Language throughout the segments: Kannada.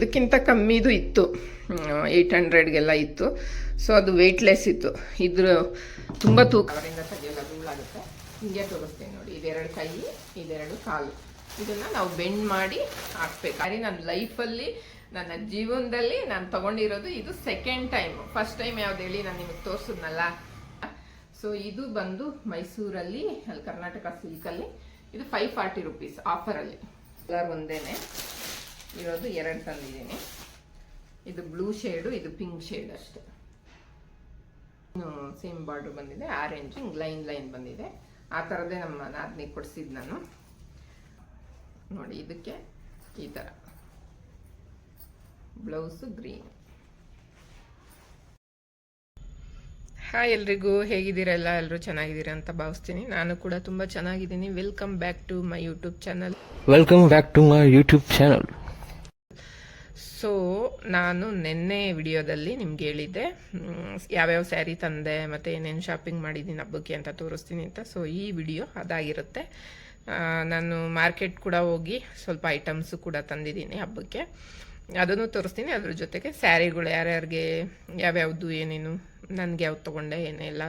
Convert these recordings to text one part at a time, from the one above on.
ಅದಕ್ಕಿಂತ ಕಮ್ಮಿದು ಇತ್ತು. ಏಯ್ಟ್ ಹಂಡ್ರೆಡ್ಗೆಲ್ಲ ಇತ್ತು. ಸೊ ಅದು ವೆಯ್ಟ್ಲೆಸ್ ಇತ್ತು. ಇದ್ರ ತುಂಬ ತೂಕ ಆಗುತ್ತೆ ಹಿಂಗೆ ತೋರಿಸ್ತೇನೆ ನೋಡಿ. ಇದೆರಡು ಕೈ, ಇದೆರಡು ಕಾಲು. ಇದನ್ನ ನಾವು ಬೆಂಡ್ ಮಾಡಿ ಹಾಕ್ಬೇಕು. ಅದೇ ನನ್ನ ಲೈಫಲ್ಲಿ, ನನ್ನ ಜೀವನದಲ್ಲಿ ನಾನು ತಗೊಂಡಿರೋದು ಇದು ಸೆಕೆಂಡ್ ಟೈಮ್ ಫಸ್ಟ್ ಟೈಮ್ ಯಾವ್ದು ಹೇಳಿ ನಾನು ನಿಮಗೆ ತೋರಿಸಿದ್ನಲ್ಲ? ಸೊ ಇದು ಬಂದು ಮೈಸೂರಲ್ಲಿ, ಅಲ್ಲಿ ಕರ್ನಾಟಕ ಸಿಲ್ಕಲ್ಲಿ. ಇದು ಫೈವ್ ಫಾರ್ಟಿ ರುಪೀಸ್ ಆಫರಲ್ಲಿ ಕಲರ್ ಒಂದೇನೆ. ಇರೋದು ಎರಡು ತಂದಿದ್ದೀನಿ ಇದು ಬ್ಲೂ ಶೇಡು, ಇದು ಪಿಂಕ್ ಶೇಡ್ ಅಷ್ಟೇ. ಸೇಮ್ ಬಾರ್ಡ್ರ್ ಬಂದಿದೆ, ಆರೆಂಜ್ ಲೈನ್ ಲೈನ್ ಬಂದಿದೆ. ಆ ಥರದ್ದೇ ನಮ್ಮ ನಾದ್ನಿ ಕೊಡಿಸಿದ್ದು ನಾನು. ನೋಡಿ, ಇದಕ್ಕೆ ಈ ಥರ ಬ್ಲೌಸು ಗ್ರೀನ್. ಹಾಯ್ ಎಲ್ರಿಗೂ ಹೇಗಿದ್ದೀರಲ್ಲ ಎಲ್ಲರೂ ಚೆನ್ನಾಗಿದ್ದೀರಾ ಅಂತ ಭಾವಿಸ್ತೀನಿ. ನಾನು ಕೂಡ ತುಂಬ ಚೆನ್ನಾಗಿದ್ದೀನಿ. Welcome back to my YouTube channel welcome back to my YouTube channel. So ನಾನು ನಿನ್ನೆ ವಿಡಿಯೋದಲ್ಲಿ ನಿಮ್ಗೆ ಹೇಳಿದ್ದೆ ಯಾವ್ಯಾವ ಸ್ಯಾರಿ ತಂದೆ ಮತ್ತು ಏನೇನು ಶಾಪಿಂಗ್ ಮಾಡಿದ್ದೀನಿ ಹಬ್ಬಕ್ಕೆ ಅಂತ ತೋರಿಸ್ತೀನಿ ಅಂತ. ಸೊ ಈ ವಿಡಿಯೋ ಅದಾಗಿರುತ್ತೆ. ನಾನು ಮಾರ್ಕೆಟ್ ಕೂಡ ಹೋಗಿ ಸ್ವಲ್ಪ ಐಟಮ್ಸು ಕೂಡ ತಂದಿದ್ದೀನಿ ಹಬ್ಬಕ್ಕೆ. ಅದನ್ನು ತೋರಿಸ್ತೀನಿ. ಅದ್ರ ಜೊತೆಗೆ ಸ್ಯಾರಿಗಳು ಯಾರ್ಯಾರಿಗೆ, ಯಾವ್ಯಾವುದು ಏನೇನು, ನನಗೆ ಯಾವ್ದು ತೊಗೊಂಡೆ ಏನೆಲ್ಲ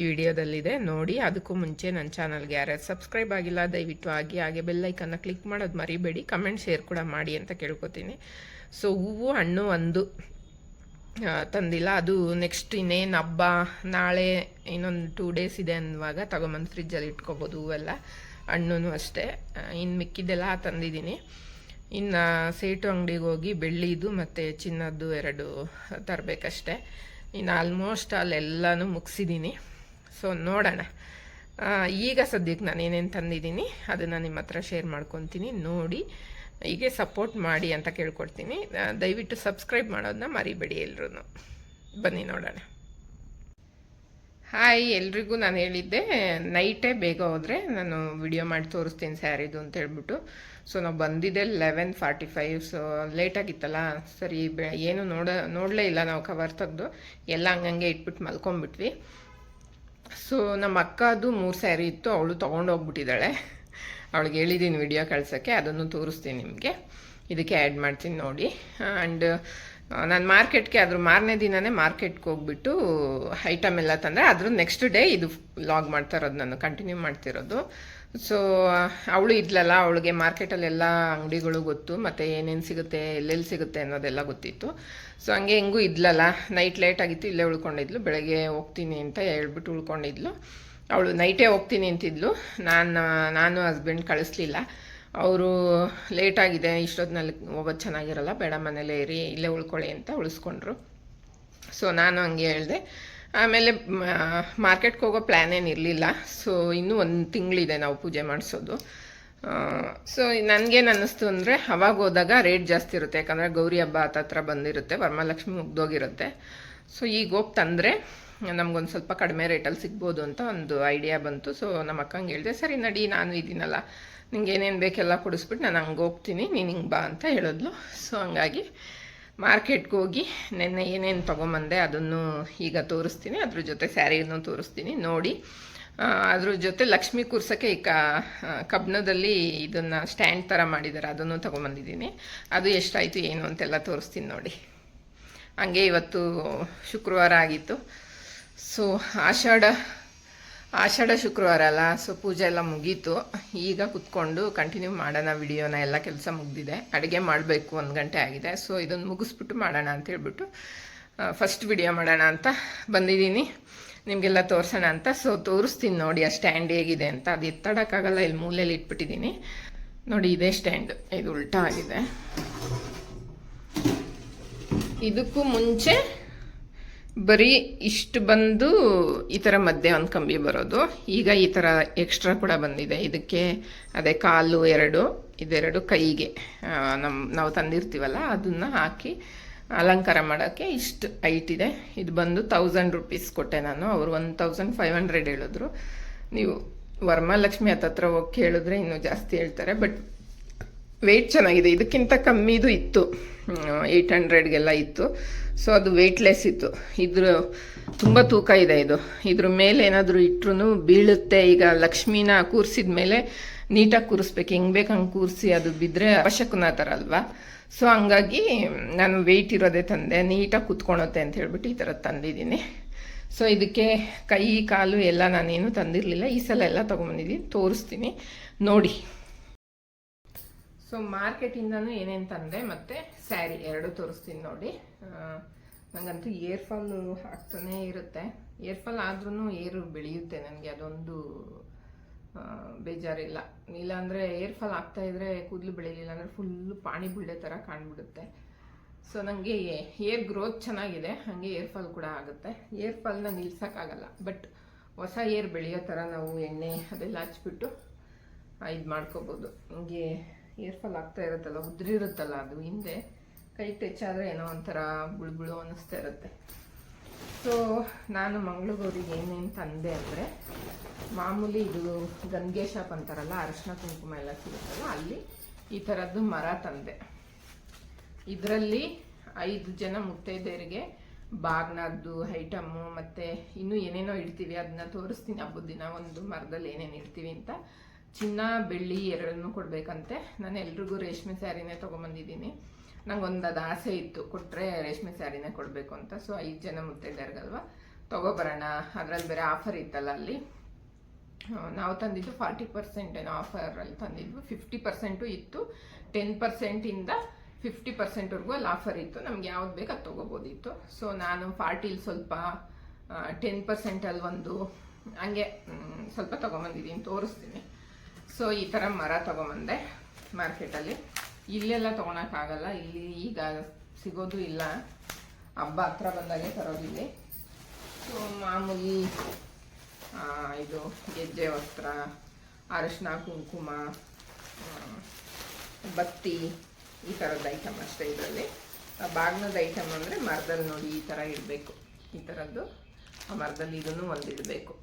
ಈ ವಿಡಿಯೋದಲ್ಲಿದೆ. ನೋಡಿ, ಅದಕ್ಕೂ ಮುಂಚೆ ನನ್ನ ಚಾನಲ್ಗೆ ಯಾರ್ಯಾರು ಸಬ್ಸ್ಕ್ರೈಬ್ ಆಗಿಲ್ಲ, ದಯವಿಟ್ಟು ಆಗಿ ಹಾಗೆ ಬೆಲ್ಲೈಕನ್ನು ಕ್ಲಿಕ್ ಮಾಡೋದು ಮರಿಬೇಡಿ. ಕಮೆಂಟ್ ಶೇರ್ ಕೂಡ ಮಾಡಿ ಅಂತ ಕೇಳ್ಕೊತೀನಿ. ಸೊ ಹೂವು, ಹಣ್ಣು ಒಂದು. ತಂದಿಲ್ಲ. ಅದು ನೆಕ್ಸ್ಟ್ ಇನ್ನೇನು ಹಬ್ಬ, ನಾಳೆ ಇನ್ನೊಂದು ಟೂ ಡೇಸ್ ಇದೆ ಅನ್ನುವಾಗ ತಗೊಂಬಂದು ಫ್ರಿಜ್ಜಲ್ಲಿ ಇಟ್ಕೋಬೋದು ಹೂವೆಲ್ಲ. ಹಣ್ಣು ಅಷ್ಟೇ. ಇನ್ನು ಮಿಕ್ಕಿದ್ದೆಲ್ಲ ತಂದಿದ್ದೀನಿ. ಇನ್ನು ಸೇಟು ಅಂಗಡಿಗೆ ಹೋಗಿ ಬೆಳ್ಳಿದು ಮತ್ತು ಚಿನ್ನದ್ದು ಎರಡು ತರಬೇಕಷ್ಟೆ. ಇನ್ನು ಆಲ್ಮೋಸ್ಟ್ ಅಲ್ಲೆಲ್ಲನೂ ಮುಗಿಸಿದ್ದೀನಿ ಸೊ ನೋಡೋಣ. ಈಗ ಸದ್ಯಕ್ಕೆ ನಾನು ಏನೇನು ತಂದಿದ್ದೀನಿ ಅದನ್ನು ನಿಮ್ಮ ಹತ್ರ ಶೇರ್ ಮಾಡ್ಕೊತೀನಿ. ನೋಡಿ. ಹೀಗೆ ಸಪೋರ್ಟ್ ಮಾಡಿ ಅಂತ ಕೇಳ್ಕೊಡ್ತೀನಿ. ದಯವಿಟ್ಟು ಸಬ್ಸ್ಕ್ರೈಬ್ ಮಾಡೋದನ್ನ ಮರಿಬೇಡಿ ಎಲ್ಲರೂ ಬನ್ನಿ ನೋಡೋಣ. ಹಾಯ್ ಎಲ್ರಿಗೂ ನಾನು ಹೇಳಿದ್ದೆ ನೈಟೇ ಬೇಗ ಹೋದರೆ ನಾನು ವಿಡಿಯೋ ಮಾಡಿ ತೋರಿಸ್ತೀನಿ ಸ್ಯಾರಿದು ಅಂತ ಹೇಳ್ಬಿಟ್ಟು. ಸೊ ನಾವು ಬಂದಿದ್ದೆ ಲೆವೆನ್ ಫಾರ್ಟಿ ಫೈವ್ ಸೊ ಲೇಟಾಗಿತ್ತಲ್ಲ ಸರಿ ಏನು ನೋಡ, ನೋಡಲೇ ಇಲ್ಲ ನಾವು ಕವರ್ ತೆಗೆದು. ಎಲ್ಲ ಹಂಗಂಗೆ ಇಟ್ಬಿಟ್ಟು ಮಲ್ಕೊಂಡ್ಬಿಟ್ವಿ ಸೊ ನಮ್ಮ ಅಕ್ಕದು ಮೂರು ಸ್ಯಾರಿ ಇತ್ತು, ಅವಳು ತೊಗೊಂಡೋಗ್ಬಿಟ್ಟಿದ್ದಾಳೆ. ಅವಳಿಗೆ ಹೇಳಿದ್ದೀನಿ ವಿಡಿಯೋ ಕಳ್ಸೋಕ್ಕೆ, ಅದನ್ನು ತೋರಿಸ್ತೀನಿ ನಿಮಗೆ. ಇದಕ್ಕೆ ಆ್ಯಡ್ ಮಾಡ್ತೀನಿ ನೋಡಿ. ಆ್ಯಂಡ್ ನಾನು ಮಾರ್ಕೆಟ್ಗೆ ಅದ್ರ ಮಾರನೇ ದಿನನೇ ಮಾರ್ಕೆಟ್ಗೆ ಹೋಗ್ಬಿಟ್ಟು ಐಟಮ್ ಎಲ್ಲ ತಂದರೆ ಅದ್ರ ನೆಕ್ಸ್ಟ್ ಡೇ ಇದು ಲಾಗ್ ಮಾಡ್ತಾ ಇರೋದು ನಾನು ಕಂಟಿನ್ಯೂ ಮಾಡ್ತಿರೋದು. ಸೊ ಅವಳು ಇದ್ಲಲ್ಲ, ಅವಳಿಗೆ ಮಾರ್ಕೆಟಲ್ಲೆಲ್ಲ ಅಂಗಡಿಗಳು ಗೊತ್ತು, ಮತ್ತು ಏನೇನು ಸಿಗುತ್ತೆ, ಎಲ್ಲೆಲ್ಲಿ ಸಿಗುತ್ತೆ ಅನ್ನೋದೆಲ್ಲ ಗೊತ್ತಿತ್ತು. ಸೊ ಹಂಗೆ ಹೆಂಗೂ ಇದ್ಲಲ್ಲ ನೈಟ್ ಲೇಟ್ ಆಗಿತ್ತು, ಇಲ್ಲೇ ಉಳ್ಕೊಂಡಿದ್ಲು, ಬೆಳಗ್ಗೆ ಹೋಗ್ತೀನಿ ಅಂತ ಹೇಳ್ಬಿಟ್ಟು ಉಳ್ಕೊಂಡಿದ್ಲು. ಅವಳು ನೈಟೇ ಹೋಗ್ತೀನಿ ಅಂತಿದ್ಲು. ನಾನು ನಾನು ಹಸ್ಬೆಂಡ್ ಕಳಿಸ್ಲಿಲ್ಲ. ಅವರು ಲೇಟಾಗಿದೆ ಇಷ್ಟೊತ್ತಿನಲ್ಲಿ ಹೋಗೋದು ಚೆನ್ನಾಗಿರಲ್ಲ, ಬೇಡ ಮನೇಲೇ ಇರಿ, ಇಲ್ಲೇ ಉಳ್ಕೊಳ್ಳಿ ಅಂತ ಉಳಿಸ್ಕೊಂಡ್ರು. ಸೊ ನಾನು ಹಂಗೆ ಹೇಳಿದೆ. ಆಮೇಲೆ ಮಾರ್ಕೆಟ್ಗೆ ಹೋಗೋ ಪ್ಲ್ಯಾನ್ ಏನು ಇರಲಿಲ್ಲ. ಸೊ ಇನ್ನೂ ಒಂದು ತಿಂಗಳಿದೆ ನಾವು ಪೂಜೆ ಮಾಡಿಸೋದು. ಸೊ ನನಗೇನು ಅನ್ನಿಸ್ತು ಅಂದರೆ, ಅವಾಗ ಹೋದಾಗ ರೇಟ್ ಜಾಸ್ತಿ ಇರುತ್ತೆ. ಯಾಕಂದರೆ ಗೌರಿ ಹಬ್ಬ ಹತ್ತತ್ರ ಬಂದಿರುತ್ತೆ, ವರಮಹಾಲಕ್ಷ್ಮಿ ಮುಗ್ದೋಗಿರುತ್ತೆ. ಸೊ ಈಗ ಹೋಗಿ ತಂದರೆ ನಮ್ಗೊಂದು ಸ್ವಲ್ಪ ಕಡಿಮೆ ರೇಟಲ್ಲಿ ಸಿಗ್ಬೋದು ಅಂತ ಒಂದು ಐಡಿಯಾ ಬಂತು. ಸೊ ನಮ್ಮ ಅಕ್ಕಂಗೆ ಹೇಳಿದೆ, ಸರಿ ನಡಿ, ನಾನು ಇದ್ದೀನಲ್ಲ. ನಿಂಗೆ ಏನೇನು ಬೇಕೆಲ್ಲ ಕೊಡಿಸ್ಬಿಟ್ಟು ನಾನು ಹಂಗೆ ಹೋಗ್ತೀನಿ, ನೀನು ಹಿಂಗೆ ಬಾ ಅಂತ ಹೇಳಿದ್ಲು. ಸೊ ಹಂಗಾಗಿ ಮಾರ್ಕೆಟ್ಗೆ ಹೋಗಿ ನೆನ್ನೆ ಏನೇನು ತೊಗೊಂಬಂದೆ ಅದನ್ನು ಈಗ ತೋರಿಸ್ತೀನಿ. ಅದ್ರ ಜೊತೆ ಸ್ಯಾರಿನೂ ತೋರಿಸ್ತೀನಿ. ನೋಡಿ ಅದ್ರ ಜೊತೆ ಲಕ್ಷ್ಮಿ ಕೂರ್ಸೋಕ್ಕೆ ಈ ಕಬ್ಬಣದಲ್ಲಿ ಇದನ್ನು ಸ್ಟ್ಯಾಂಡ್ ಥರ ಮಾಡಿದ್ದಾರೆ ಅದನ್ನು ತೊಗೊಂಬಂದಿದ್ದೀನಿ. ಅದು ಎಷ್ಟಾಯಿತು, ಏನು ಅಂತೆಲ್ಲ ತೋರಿಸ್ತೀನಿ ನೋಡಿ. ಹಂಗೆ ಇವತ್ತು ಶುಕ್ರವಾರ ಆಗಿತ್ತು. ಸೊ ಆಷಾಢ ಆಷಾಢ ಶುಕ್ರವಾರ ಅಲ್ಲ ಸೊ ಪೂಜೆ ಎಲ್ಲ ಮುಗೀತು. ಈಗ ಕುತ್ಕೊಂಡು ಕಂಟಿನ್ಯೂ ಮಾಡೋಣ ವಿಡಿಯೋನ ಎಲ್ಲ ಕೆಲಸ ಮುಗ್ದಿದೆ. ಅಡುಗೆ ಮಾಡಬೇಕು ಒಂದು ಗಂಟೆ ಆಗಿದೆ. ಸೊ ಇದನ್ನು ಮುಗಿಸ್ಬಿಟ್ಟು ಮಾಡೋಣ ಅಂತ ಹೇಳ್ಬಿಟ್ಟು ಫಸ್ಟ್ ವಿಡಿಯೋ ಮಾಡೋಣ ಅಂತ ಬಂದಿದ್ದೀನಿ. ನಿಮಗೆಲ್ಲ ತೋರಿಸೋಣ ಅಂತ. ಸೊ ತೋರಿಸ್ತೀನಿ ನೋಡಿ, ಆ ಸ್ಟ್ಯಾಂಡ್ ಹೇಗಿದೆ ಅಂತ. ಅದು ಎತ್ತಾಡೋಕ್ಕಾಗಲ್ಲ, ಇಲ್ಲಿ ಮೂಲೆಯಲ್ಲಿ ಇಟ್ಬಿಟ್ಟಿದ್ದೀನಿ. ನೋಡಿ, ಇದೇ ಸ್ಟ್ಯಾಂಡ್ ಇದು ಉಲ್ಟಾ ಆಗಿದೆ. ಇದಕ್ಕೂ ಮುಂಚೆ ಬರೀ ಇಷ್ಟು ಬಂದು ಈ ಥರ ಮಧ್ಯೆ ಒಂದು ಕಂಬಿ ಬರೋದು. ಈಗ ಈ ಥರ ಎಕ್ಸ್ಟ್ರಾ ಕೂಡ ಬಂದಿದೆ. ಇದಕ್ಕೆ ಅದೇ ಕಾಲು ಎರಡು, ಇದೆರಡು ಕೈಗೆ. ನಮ್ಮ ನಾವು ತಂದಿರ್ತೀವಲ್ಲ, ಅದನ್ನು ಹಾಕಿ ಅಲಂಕಾರ ಮಾಡೋಕ್ಕೆ ಇಷ್ಟು ಹೈಟ್ ಇದೆ. ಇದು ಬಂದು ತೌಸಂಡ್ ರುಪೀಸ್ ಕೊಟ್ಟೆ ನಾನು. ಅವರು ಒನ್ ತೌಸಂಡ್ ಫೈವ್ ಹಂಡ್ರೆಡ್ ಹೇಳಿದ್ರು. ನೀವು ವರಮಹಾಲಕ್ಷ್ಮಿ ಹತ್ತತ್ರ ಹೋಗಿ ಕೇಳಿದ್ರೆ ಇನ್ನೂ ಜಾಸ್ತಿ ಹೇಳ್ತಾರೆ. ಬಟ್ ವೆಯ್ಟ್ ಚೆನ್ನಾಗಿದೆ. ಇದಕ್ಕಿಂತ ಕಮ್ಮಿದು ಇತ್ತು. ಏಯ್ಟ್ ಹಂಡ್ರೆಡ್ಗೆಲ್ಲ ಇತ್ತು. ಸೊ ಅದು ವೆಯ್ಟ್ಲೆಸ್ ಇತ್ತು. ಇದ್ರ ತುಂಬ ತೂಕ ಇದೆ ಇದು. ಇದ್ರ ಮೇಲೆ ಏನಾದರೂ ಇಟ್ರು ಬೀಳುತ್ತೆ. ಈಗ ಲಕ್ಷ್ಮಿನ ಕೂರಿಸಿದ ಮೇಲೆ ನೀಟಾಗಿ ಕೂರಿಸ್ಬೇಕು. ಹೆಂಗೆ ಬೇಕು ಹಂಗೆ ಕೂರಿಸಿ ಅದು ಬಿದ್ದರೆ ಅವಶ್ಯಕನ ಥರ ಅಲ್ವಾ? ಸೊ ಹಂಗಾಗಿ ನಾನು ವೆಯ್ಟ್ ಇರೋದೇ ತಂದೆ. ನೀಟಾಗಿ ಕುತ್ಕೊಳತ್ತೆ ಅಂತ ಹೇಳ್ಬಿಟ್ಟು ಈ ಥರ ತಂದಿದ್ದೀನಿ. ಸೊ ಇದಕ್ಕೆ ಕೈ, ಕಾಲು ಎಲ್ಲ ನಾನೇನು ತಂದಿರಲಿಲ್ಲ. ಈ ಸಲ ಎಲ್ಲ ತೊಗೊಂಬಂದಿದ್ದೀನಿ ತೋರಿಸ್ತೀನಿ. ನೋಡಿ. ಸೊ ಮಾರ್ಕೆಟಿಂದನೂ ಏನೇನು ತಂದೆ ಮತ್ತು ಸ್ಯಾರಿ ಎರಡು ತೋರಿಸ್ತೀನಿ ನೋಡಿ. ನನಗಂತೂ ನಂಗಂತೂ ಏರ್ ಫಾಲ್ ಆಗ್ತಾನೇ ಇರುತ್ತೆ. ಏರ್ ಫಾಲ್ ಆದ್ರೂ ಏರು ಬೆಳೆಯುತ್ತೆ ನನಗೆ, ಅದೊಂದು ಬೇಜಾರಿಲ್ಲ. ಇಲ್ಲಾಂದರೆ ಏರ್ ಫಾಲ್ ಆಗ್ತಾ ಇದ್ರೆ ಕೂದಲು ಬೆಳೀಲಿಲ್ಲ ಅಂದರೆ ಫುಲ್ಲು ಪಾಣಿ ಬುಳ್ಳೆ ಥರ ಕಾಣ್ಬಿಡುತ್ತೆ. ಸೊ ನನಗೆ ಏರ್ ಗ್ರೋತ್ ಚೆನ್ನಾಗಿದೆ, ಹಾಗೆ ಏರ್ ಫಾಲ್ ಕೂಡ ಆಗುತ್ತೆ. ಏರ್ ಫಾಲ್ನ ನಿಲ್ಸೋಕ್ಕಾಗಲ್ಲ ಬಟ್ ಹೊಸ ಏರ್ ಬೆಳೆಯೋ ಥರ ನಾವು ಎಣ್ಣೆ ಅದೆಲ್ಲ ಹಚ್ಬಿಟ್ಟು ಇದು ಮಾಡ್ಕೋಬೋದು. ಹಂಗೆ ಏರ್ ಫಾಲ್ ಆಗ್ತಾ ಇರುತ್ತಲ್ಲ ಉದುರಿರುತ್ತಲ್ಲ ಅದು ಹಿಂದೆ ಕೈ ಟಚ್ ಆದರೆ ಏನೋ ಒಂಥರ ಬುಳುಬುಳು ಅನ್ನಿಸ್ತಾ ಇರುತ್ತೆ. ಸೊ ನಾನು ಮಂಗಳೂರಿಗೆ ಏನೇನು ತಂದೆ ಅಂದರೆ, ಮಾಮೂಲಿ ಇದು ಗಂಗೆ ಶಾಪ್ ಅಂತಾರಲ್ಲ, ಅರಶಿನ ಕುಂಕುಮ ಎಲ್ಲ ಸಿಗುತ್ತಲ್ಲ, ಅಲ್ಲಿ ಈ ಥರದ್ದು ಮರ ತಂದೆ. ಇದರಲ್ಲಿ ಐದು ಜನ ಮುತ್ತೈದೆಯರಿಗೆ ಬಾಗ್ನದ್ದು ಐಟಮ್ಮು ಮತ್ತು ಇನ್ನೂ ಏನೇನೋ ಇಡ್ತೀವಿ ಅದನ್ನ ತೋರಿಸ್ತೀನಿ, ಹಬ್ಬದ ದಿನ ಒಂದು ಮರದಲ್ಲಿ ಏನೇನು ಇಡ್ತೀವಿ ಅಂತ ಚಿನ್ನ, ಬೆಳ್ಳಿ ಎರಡನ್ನೂ ಕೊಡಬೇಕಂತೆ. ನಾನು ಎಲ್ರಿಗೂ ರೇಷ್ಮೆ ಸ್ಯಾರಿನೇ ತೊಗೊಂಬಂದಿದ್ದೀನಿ. ನಂಗೊಂದು ಅದು ಆಸೆ ಇತ್ತು ಕೊಟ್ಟರೆ ರೇಷ್ಮೆ ಸ್ಯಾರಿನೇ ಕೊಡಬೇಕು ಅಂತ. ಸೊ ಐದು ಜನ ಮುತ್ತೈದೆಯರ್ಗಲ್ವ? ತೊಗೊಬರೋಣ ಅದರಲ್ಲಿ ಬೇರೆ ಆಫರ್ ಇತ್ತಲ್ಲ ಅಲ್ಲಿ. ನಾವು ತಂದಿದ್ದು ಫಾರ್ಟಿ ಪರ್ಸೆಂಟ್ ಏನೋ ಆಫರಲ್ಲಿ ತಂದಿದ್ವು. ಫಿಫ್ಟಿ ಪರ್ಸೆಂಟು ಇತ್ತು. ಟೆನ್ ಪರ್ಸೆಂಟಿಂದ ಫಿಫ್ಟಿ ಪರ್ಸೆಂಟ್ವರೆಗೂ ಅಲ್ಲಿ ಆಫರ್ ಇತ್ತು. ನಮ್ಗೆ ಯಾವ್ದು ಬೇಕು ಅದು ತೊಗೋಬೋದಿತ್ತು. ಸೊ ನಾನು ಫಾರ್ಟಿಲಿ ಸ್ವಲ್ಪ ಟೆನ್ ಪರ್ಸೆಂಟಲ್ಲಿ ಒಂದು, ಹಂಗೆ ಸ್ವಲ್ಪ ತೊಗೊಂಬಂದಿದ್ದೀನಿ. ತೋರಿಸ್ತೀನಿ. ಸೊ ಈ ಥರ ಮರ ತೊಗೊಂಬಂದೆ ಮಾರ್ಕೆಟಲ್ಲಿ ಇಲ್ಲೆಲ್ಲ ತೊಗೊಳಕ್ಕಾಗಲ್ಲ ಇಲ್ಲಿ ಈಗ ಸಿಗೋದು ಇಲ್ಲ. ಹಬ್ಬ ಹತ್ರ ಬಂದಾಗೆ ತರೋದಿಲ್ಲಿ ಸೊ ಮಾಮೂಲಿ ಇದು ಗೆಜ್ಜೆ ವಸ್ತ್ರ, ಅರಶಿನ, ಕುಂಕುಮ ಬತ್ತಿ, ಈ ಥರದ ಐಟಮ್ ಅಷ್ಟೇ ಇದರಲ್ಲಿ. ಬಾಗ್ನದ ಐಟಮ್ ಅಂದರೆ ಮರದಲ್ಲಿ ನೋಡಿ ಈ ಥರ ಇಡಬೇಕು. ಈ ಥರದ್ದು ಆ ಮರದಲ್ಲಿ ಇದನ್ನು ಒಂದು ಇಡಬೇಕು.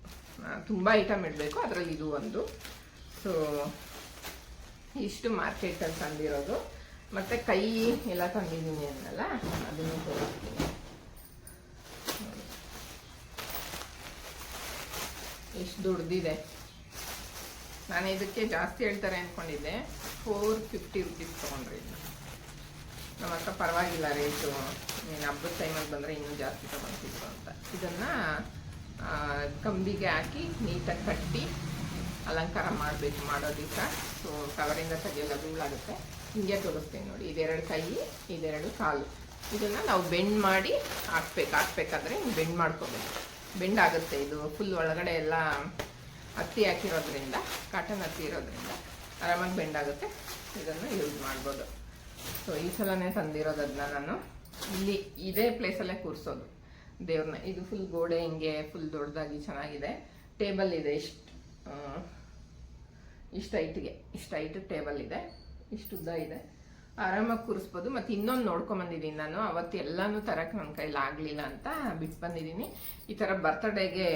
ತುಂಬ ಐಟಮ್ ಇಡಬೇಕು. ಅದರಲ್ಲಿ ಇದು ಒಂದು. ಸೊ ಇಷ್ಟು ಮಾರ್ಕೆಟಲ್ಲಿ ತಂದಿರೋದು. ಮತ್ತು ಕೈ ಎಲ್ಲ ತಂದಿದ್ದೀನಿ ಅಂದಲ್ಲ, ಅದನ್ನು ತೋರಿಸ್ತೀನಿ. ಇಷ್ಟು ದುಡ್ದಿದೆ. ನಾನು ಇದಕ್ಕೆ ಜಾಸ್ತಿ ಹೇಳ್ತಾರೆ ಅಂದ್ಕೊಂಡಿದ್ದೆ ಫೋರ್ ಫಿಫ್ಟಿ ರುಪೀಸ್ ತೊಗೊಂಡ್ರಿ ನಮ್ಮ ಅಕ್ಕ ಪರವಾಗಿಲ್ಲ ರೇಟು ನೀನು ಹಬ್ಬದ ಟೈಮಲ್ಲಿ ಬಂದರೆ ಇನ್ನೂ ಜಾಸ್ತಿ ತೊಗೊಳ್ತಿದ್ರು ಅಂತ. ಇದನ್ನು ಕಂಬಿಗೆ ಹಾಕಿ ನೀಟಾಗಿ ಕಟ್ಟಿ ಅಲಂಕಾರ ಮಾಡಬೇಕು ಮಾಡೋ ದಿವಸ ಸೊ ಕವರಿಂದ ತೆಗೆಯಲ್ಲ ಧೂಳಾಗುತ್ತೆ ಹಿಂಗೆ ತೋರಿಸ್ತೀನಿ ನೋಡಿ. ಇದೆರಡು ಕೈ, ಇದೆರಡು ಕಾಲು. ಇದನ್ನು ನಾವು ಬೆಂಡ್ ಮಾಡಿ ಹಾಕ್ಬೇಕು. ಹಾಕ್ಬೇಕಾದ್ರೆ ಬೆಂಡ್ ಮಾಡ್ಕೋಬೇಕು. ಬೆಂಡ್ ಆಗುತ್ತೆ ಇದು. ಫುಲ್ ಒಳಗಡೆ ಎಲ್ಲ ಹತ್ತಿ ಹಾಕಿರೋದ್ರಿಂದ ಕಾಟನ್ ಹತ್ತಿ ಇರೋದ್ರಿಂದ ಆರಾಮಾಗಿ ಬೆಂಡ್ ಆಗುತ್ತೆ. ಇದನ್ನು ಯೂಸ್ ಮಾಡ್ಬೋದು. ಸೊ ಈ ಸಲನೇ ತಂದಿರೋದು ಅದನ್ನ ನಾನು ಇಲ್ಲಿ ಇದೇ ಪ್ಲೇಸಲ್ಲೇ ಕೂರಿಸೋದು. ದೇವ್ರನ್ನ. ಇದು ಫುಲ್ ಗೋಡೆ ಹಿಂಗೆ ಫುಲ್ ದೊಡ್ಡದಾಗಿ ಚೆನ್ನಾಗಿದೆ. ಟೇಬಲ್ ಇದೆ. ಇಷ್ಟು ಇಷ್ಟು ಐಟಿಗೆ ಇಷ್ಟು ಐಟು ಟೇಬಲ್ ಇದೆ, ಇಷ್ಟು ಉದ್ದ ಇದೆ. ಆರಾಮಾಗಿ ಕೂರಿಸ್ಬೋದು. ಮತ್ತು ಇನ್ನೊಂದು ನೋಡ್ಕೊಂಬಂದಿದ್ದೀನಿ ನಾನು. ಅವತ್ತು ಎಲ್ಲನೂ ತರಕ್ಕೆ ನನ್ನ ಕೈಲಿ ಆಗಲಿಲ್ಲ ಅಂತ ಬಿಟ್ಟು ಬಂದಿದ್ದೀನಿ. ಈ ಥರ ಬರ್ತ್ಡೇಗೆ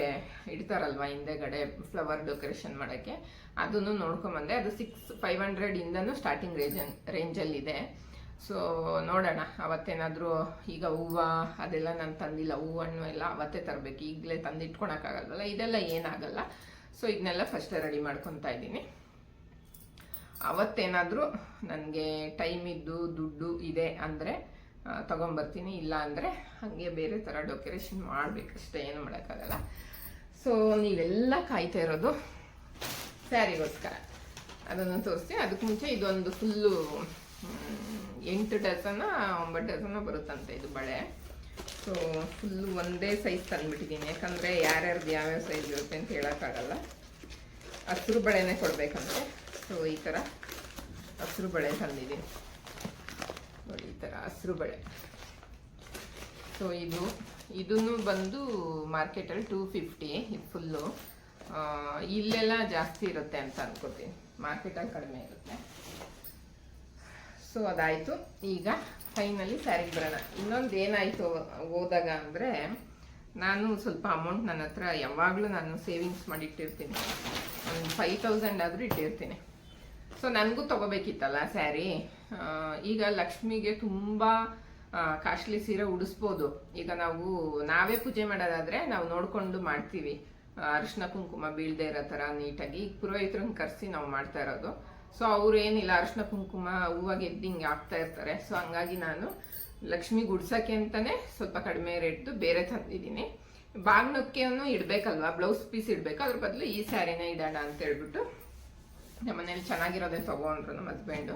ಇಡ್ತಾರಲ್ವ ಹಿಂದೆಗಡೆ ಫ್ಲವರ್ ಡೆಕೋರೇಷನ್ ಮಾಡೋಕ್ಕೆ? ಅದನ್ನು ನೋಡ್ಕೊಂಬಂದೆ. ಅದು ಸಿಕ್ಸ್ ಫೈವ್ ಹಂಡ್ರೆಡಿಂದನೂ ಸ್ಟಾರ್ಟಿಂಗ್ ರೇಂಜ್ ರೇಂಜಲ್ಲಿದೆ ಸೊ ನೋಡೋಣ. ಅವತ್ತೇನಾದರೂ ಈಗ ಹೂವು, ಅದೆಲ್ಲ ನಾನು ತಂದಿಲ್ಲ. ಹೂವು, ಹಣ್ಣು ಎಲ್ಲ ಅವತ್ತೇ ತರಬೇಕು. ಈಗಲೇ ತಂದು ಇದೆಲ್ಲ ಏನಾಗಲ್ಲ. ಸೊ ಇದನ್ನೆಲ್ಲ ಫಸ್ಟೇ ರೆಡಿ ಮಾಡ್ಕೊತಾ ಇದ್ದೀನಿ. ಅವತ್ತೇನಾದರೂ ನನಗೆ ಟೈಮ್ ಇದ್ದು ದುಡ್ಡು ಇದೆ ಅಂದರೆ ತಗೊಂಬರ್ತೀನಿ, ಇಲ್ಲ ಅಂದರೆ ಹಾಗೆ ಬೇರೆ ಥರ ಡೆಕೋರೇಷನ್ ಮಾಡಬೇಕಷ್ಟೇ, ಏನು ಮಾಡೋಕ್ಕಾಗಲ್ಲ. ಸೊ ನೀವೆಲ್ಲ ಕಾಯ್ತಾ ಇರೋದು ಸ್ಯಾರಿಗೋಸ್ಕರ. ಅದನ್ನು ತೋರಿಸಿ ಅದಕ್ಕೆ ಮುಂಚೆ ಇದೊಂದು ಫುಲ್ಲು ಎಂಟು ಡಸನ ಒಂಬತ್ತು ಡಸನ ಬರುತ್ತಂತೆ ಇದು ಬಳೆ. ಸೊ ಫುಲ್ಲು ಒಂದೇ ಸೈಜ್ ತಂದುಬಿಟ್ಟಿದ್ದೀನಿ. ಯಾಕಂದರೆ ಯಾರ್ಯಾರ್ದು ಯಾವ್ಯಾವ ಸೈಜ್ ಇರುತ್ತೆ ಅಂತ ಹೇಳೋಕ್ಕಾಗಲ್ಲ. ಹಸಿರು ಬಳೆನೇ ಕೊಡಬೇಕಂತೆ. ಸೊ, ಈ ಥರ ಹಸಿರು ಬಳೆ ತಂದಿದ್ದೀನಿ. ನೋಡಿ, ಈ ಥರ ಹಸಿರು ಬಳೆ. ಸೊ, ಇದು, ಇದನ್ನು ಬಂದು ಮಾರ್ಕೆಟಲ್ಲಿ ಟೂ ಫಿಫ್ಟಿ, ಇದು ಫುಲ್ಲು. ಇಲ್ಲೆಲ್ಲ ಜಾಸ್ತಿ ಇರುತ್ತೆ ಅಂತ ಅನ್ಕೋತೀನಿ. ಮಾರ್ಕೆಟಲ್ಲಿ ಕಡಿಮೆ ಇರುತ್ತೆ. ಸೊ, ಅದಾಯಿತು. ಈಗ ಫೈನಲಿ ಸ್ಯಾರಿಗೆ ಬರೋಣ ಇನ್ನೊಂದು ಏನಾಯಿತು ಹೋದಾಗ ಅಂದರೆ, ನಾನು ಸ್ವಲ್ಪ ಅಮೌಂಟ್ ನನ್ನ ಹತ್ರ ಯಾವಾಗಲೂ ನಾನು ಸೇವಿಂಗ್ಸ್ ಮಾಡಿ ಇಟ್ಟಿರ್ತೀನಿ. ಒಂದು ಫೈವ್ ತೌಸಂಡ್ ಆದರೂ ಇಟ್ಟಿರ್ತೀನಿ. ಸೊ ನನಗೂ ತೊಗೋಬೇಕಿತ್ತಲ್ಲ ಸ್ಯಾರಿ. ಈಗ ಲಕ್ಷ್ಮಿಗೆ ತುಂಬ ಕಾಸ್ಟ್ಲಿ ಸೀರೆ ಉಡಿಸ್ಬೋದು. ಈಗ ನಾವು, ನಾವೇ ಪೂಜೆ ಮಾಡೋದಾದ್ರೆ ನಾವು ನೋಡಿಕೊಂಡು ಮಾಡ್ತೀವಿ. ಅರಿಶಿನ ಕುಂಕುಮ ಬೀಳದೆ ಇರೋ ಥರ ನೀಟಾಗಿ. ಈಗ ಪುರೋಹಿತರನ್ನ ಕರೆಸಿ ನಾವು ಮಾಡ್ತಾ ಇರೋದು. ಸೊ ಅವ್ರು ಏನಿಲ್ಲ, ಅರಿಶಿನ ಕುಂಕುಮ, ಹೂವಾಗಿ ಎದ್ದು ಹಿಂಗೆ ಹಾಕ್ತಾ ಇರ್ತಾರೆ. ಸೊ ಹಂಗಾಗಿ ನಾನು ಲಕ್ಷ್ಮಿ ಗುಡ್ಸಕ್ಕೆ ಅಂತಲೇ ಸ್ವಲ್ಪ ಕಡಿಮೆ ರೇಟ್ದು ಬೇರೆ ತಂದಿದ್ದೀನಿ. ಬಾಗ್ನಕ್ಕೆಯನ್ನು ಇಡಬೇಕಲ್ವಾ? ಬ್ಲೌಸ್ ಪೀಸ್ ಇಡಬೇಕು. ಅದ್ರ ಬದಲು ಈ ಸ್ಯಾರಿನೇ ಇಡೋಣ ಅಂತ ಹೇಳ್ಬಿಟ್ಟು ನಮ್ಮ ಮನೇಲಿ ಚೆನ್ನಾಗಿರೋದೇ ತಗೋ ಅಂದ್ರು ನಮ್ಮ ಹಸ್ಬೆಂಡು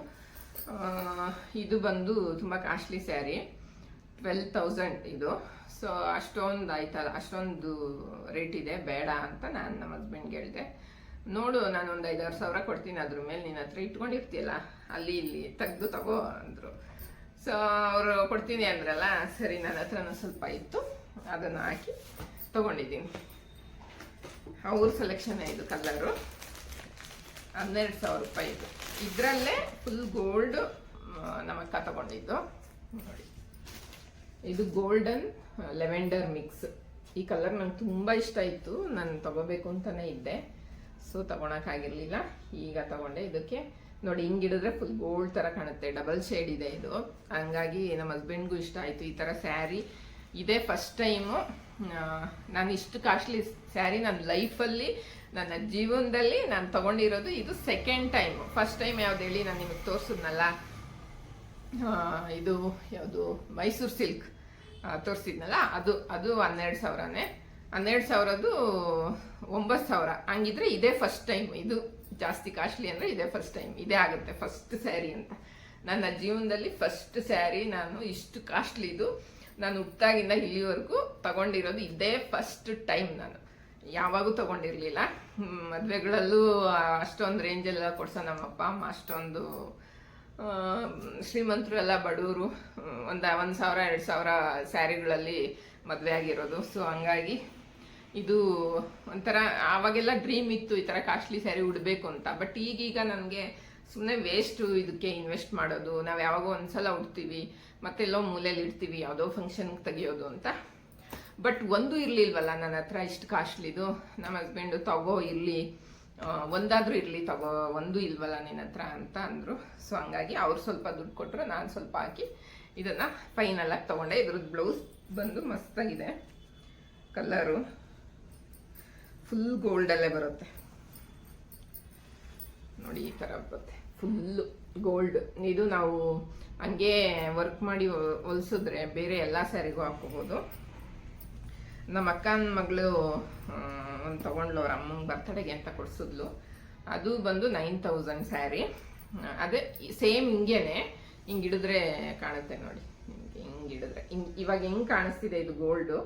ಇದು ಬಂದು ತುಂಬ ಕಾಸ್ಟ್ಲಿ ಸ್ಯಾರಿ ಟ್ವೆಲ್ ತೌಸಂಡ್ ಇದು. ಸೊ ಅಷ್ಟೊಂದು ಆಯ್ತಲ್ಲ, ಅಷ್ಟೊಂದು ರೇಟ್ ಇದೆ, ಬೇಡ ಅಂತ ನಾನು ನಮ್ಮ ಹಸ್ಬೆಂಡ್ಗೆ ಹೇಳಿದೆ. ನೋಡು, ನಾನು ಒಂದು ಐದಾರು ಸಾವಿರ ಕೊಡ್ತೀನಿ, ಅದ್ರ ಮೇಲೆ ನಿನ್ನ ಹತ್ರ ಇಟ್ಕೊಂಡಿರ್ತೀಯಲ್ಲ, ಅಲ್ಲಿ ಇಲ್ಲಿ ತೆಗ್ದು ತಗೋ ಅಂದರು. ಸೊ ಅವರು ಕೊಡ್ತೀನಿ ಅಂದ್ರಲ್ಲ, ಸರಿ ನನ್ನ ಹತ್ರನೂ ಸ್ವಲ್ಪ ಇತ್ತು, ಅದನ್ನು ಹಾಕಿ ತಗೊಂಡಿದ್ದೀನಿ. ಅವ್ರ ಸೆಲೆಕ್ಷನ್ ಇದು ಕಲರು ಹನ್ನೆರಡು ಸಾವಿರ ರೂಪಾಯಿ ಇದು. ಇದರಲ್ಲೇ ಫುಲ್ ಗೋಲ್ಡ್ ನಮ್ಮ ಅಕ್ಕ ತಗೊಂಡಿದ್ದು. ನೋಡಿ. ಇದು ಗೋಲ್ಡನ್ ಲೆವೆಂಡರ್ ಮಿಕ್ಸ್ ಈ ಕಲರ್ ನಂಗೆ ತುಂಬ ಇಷ್ಟ ಇತ್ತು ನಾನು ತಗೋಬೇಕು ಅಂತಾನೆ ಇದ್ದೆ. ಸೊ ತಗೊಳಕ್ಕಾಗಿರ್ಲಿಲ್ಲ ಈಗ ತಗೊಂಡೆ. ಇದಕ್ಕೆ ನೋಡಿ ಹಿಂಗಿಡಿದ್ರೆ ಫುಲ್ ಗೋಲ್ಡ್ ಥರ ಕಾಣುತ್ತೆ. ಡಬಲ್ ಶೇಡ್ ಇದೆ ಇದು. ಹಂಗಾಗಿ ನಮ್ಮ ಹಸ್ಬೆಂಡ್ಗೂ ಇಷ್ಟ ಆಯಿತು ಈ ಥರ ಸ್ಯಾರಿ ಇದೇ ಫಸ್ಟ್ ಟೈಮು ನಾನು ಇಷ್ಟು ಕಾಸ್ಟ್ಲಿ ಸ್ಯಾರಿ ನನ್ನ ಲೈಫಲ್ಲಿ ನನ್ನ ಜೀವನದಲ್ಲಿ ನಾನು ತಗೊಂಡಿರೋದು ಇದು ಸೆಕೆಂಡ್ ಟೈಮ್ ಫಸ್ಟ್ ಟೈಮ್ ಯಾವ್ದು ಹೇಳಿ ನಾನು ನಿಮಗೆ ತೋರಿಸಿದ್ನಲ್ಲ? ಇದು ಯಾವುದು? ಮೈಸೂರು ಸಿಲ್ಕ್. ತೋರಿಸಿದ್ನಲ್ಲ? ಅದು ಅದು ಹನ್ನೆರಡು ಸಾವಿರನೇ. ಹನ್ನೆರಡು ಸಾವಿರದ್ದು ಒಂಬತ್ತು ಸಾವಿರ. ಹಂಗಿದ್ರೆ ಇದೇ ಫಸ್ಟ್ ಟೈಮ್ ಇದು ಜಾಸ್ತಿ ಕಾಸ್ಟ್ಲಿ ಅಂದರೆ ಇದೇ ಫಸ್ಟ್ ಟೈಮ್ ಇದೇ ಆಗುತ್ತೆ ಫಸ್ಟ್ ಸ್ಯಾರಿ ಅಂತ. ನನ್ನ ಜೀವನದಲ್ಲಿ ಫಸ್ಟ್ ಸ್ಯಾರಿ ನಾನು ಇಷ್ಟು ಕಾಸ್ಟ್ಲಿ ಇದು. ನಾನು ಹುಟ್ಟಾಗಿಂದ ಇಲ್ಲಿವರೆಗೂ ತಗೊಂಡಿರೋದು ಇದೇ ಫಸ್ಟ್ ಟೈಮ್ ನಾನು. ಯಾವಾಗೂ ತಗೊಂಡಿರಲಿಲ್ಲ. ಮದುವೆಗಳಲ್ಲೂ ಅಷ್ಟೊಂದು ರೇಂಜೆಲ್ಲ ಕೊಡ್ಸೋ ನಮ್ಮಪ್ಪ, ಅಮ್ಮ, ಅಷ್ಟೊಂದು ಶ್ರೀಮಂತರು ಎಲ್ಲ ಬಡವರು ಒಂದು ಒಂದು ಸಾವಿರ, ಎರಡು ಸಾವಿರ ಸ್ಯಾರಿಗಳಲ್ಲಿ ಮದುವೆ ಆಗಿರೋದು. ಸೊ ಹಂಗಾಗಿ ಇದು ಒಂಥರ, ಆವಾಗೆಲ್ಲ ಡ್ರೀಮ್ ಇತ್ತು ಈ ಥರ ಕಾಸ್ಟ್ಲಿ ಸ್ಯಾರಿ ಉಡಬೇಕು ಅಂತ. ಬಟ್ ಈಗೀಗ ನನಗೆ ಸುಮ್ಮನೆ ವೇಸ್ಟು ಇದಕ್ಕೆ ಇನ್ವೆಸ್ಟ್ ಮಾಡೋದು. ನಾವು ಯಾವಾಗೋ ಒಂದ್ಸಲ ಉಡ್ತೀವಿ. ಮತ್ತೆಲ್ಲೋ ಮೂಲೆಯಲ್ಲಿ ಇಡ್ತೀವಿ ಯಾವುದೋ ಫಂಕ್ಷನ್ಗೆ ತೆಗಿಯೋದು ಅಂತ. ಬಟ್ ಒಂದು ಇರಲಿಲ್ವಲ್ಲ? ನನ್ನ ಹತ್ರ ಇಷ್ಟು ಕಾಸ್ಟ್ಲಿದು. ನಮ್ಮ ಹಸ್ಬೆಂಡು ತಗೋ ಇರಲಿ. ಒಂದಾದರೂ ಇರಲಿ ತಗೋ. ಒಂದು ಇಲ್ವಲ್ಲ ನಿನ್ನ ಹತ್ರ ಅಂತ ಅಂದರು. ಸೊ ಹಂಗಾಗಿ ಅವ್ರು ಸ್ವಲ್ಪ ದುಡ್ಡು ಕೊಟ್ಟರು ನಾನು ಸ್ವಲ್ಪ ಹಾಕಿ ಇದನ್ನು ಫೈನಲಾಗಿ ತೊಗೊಂಡೆ. ಇದ್ರದ್ದು ಬ್ಲೌಸ್ ಬಂದು ಮಸ್ತಾಗಿದೆ. ಕಲರು ಫುಲ್ ಗೋಲ್ಡಲ್ಲೇ ಬರುತ್ತೆ. ನೋಡಿ, ಈ ಥರ ಬರುತ್ತೆ. ಫುಲ್ಲು ಗೋಲ್ಡ್ ಇದು ನಾವು ಹಂಗೆ ವರ್ಕ್ ಮಾಡಿ ಹೊಲಿಸಿದ್ರೆ ಬೇರೆ ಎಲ್ಲ ಸ್ಯಾರಿಗೂ ಹಾಕೋಬೋದು ನಮ್ಮ ಅಕ್ಕನ ಮಗಳು ಒಂದು ತೊಗೊಂಡ್ಲು ಅವ್ರ ಅಮ್ಮಂಗೆ ಬರ್ತಡೆಗೆ ಅಂತ ಕೊಡಿಸಿದ್ಲು. ಅದು ಬಂದು ನೈನ್ ತೌಸಂಡ್ ಸ್ಯಾರಿ ಅದೇ ಸೇಮ್ ಹಿಂಗೇನೆ ಹಿಂಗೆ ಹಿಡಿದ್ರೆ ಕಾಣುತ್ತೆ ನೋಡಿ. ನಿಮಗೆ ಹಿಂಗೆ ಹಿಡಿದ್ರೆ. ಹಿಂಗೆ, ಇವಾಗ ಹೆಂಗೆ ಕಾಣಿಸ್ತಿದೆ ಇದು ಗೋಲ್ಡು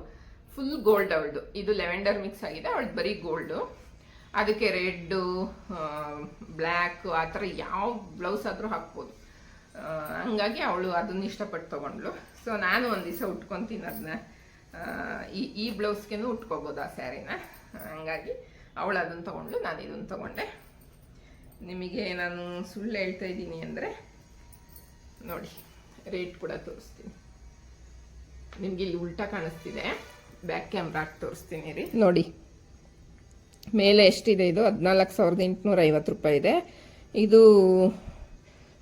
ಫುಲ್ ಗೋಲ್ಡ್ ಅವಳದು. ಇದು ಲೆವೆಂಡರ್ ಮಿಕ್ಸ್ ಆಗಿದೆ, ಅವಳದು ಬರೀ ಗೋಲ್ಡು ಅದಕ್ಕೆ ರೆಡ್ಡು ಬ್ಲ್ಯಾಕು ಆ ಥರ ಯಾವ ಬ್ಲೌಸ್ ಆದರೂ ಹಾಕ್ಬೋದು. ಹಂಗಾಗಿ ಅವಳು ಅದನ್ನ ಇಷ್ಟಪಟ್ಟು ತೊಗೊಂಡ್ಳು. ಸೊ ನಾನು ಒಂದು ದಿವಸ ಉಟ್ಕೊತೀನಿ ಅದನ್ನ ಈ ಈ ಬ್ಲೌಸ್ಗೆನೂ ಉಟ್ಕೋಬೋದು ಆ ಸ್ಯಾರಿನ. ಹಂಗಾಗಿ ಅವಳು ಅದನ್ನು ತೊಗೊಂಡು ನಾನು ಇದನ್ನು ತೊಗೊಂಡೆ. ನಿಮಗೆ ನಾನು ಸುಳ್ಳು ಹೇಳ್ತಾ ಇದ್ದೀನಿ ಅಂದರೆ, ನೋಡಿ ರೇಟ್ ಕೂಡ ತೋರಿಸ್ತೀನಿ. ನಿಮಗೆ ಇಲ್ಲಿ ಉಲ್ಟಾ ಕಾಣಿಸ್ತಿದೆ. ಬ್ಯಾಕ್ ಕ್ಯಾಮ್ರಾಕ್ ತೋರಿಸ್ತೀನಿ ರೀ. ನೋಡಿ, ಮೇಲೆ ಎಷ್ಟಿದೆ ಇದು? ಹದಿನಾಲ್ಕು ಸಾವಿರದ ಎಂಟುನೂರ ಐವತ್ತು ರೂಪಾಯಿ ಇದೆ. ಇದು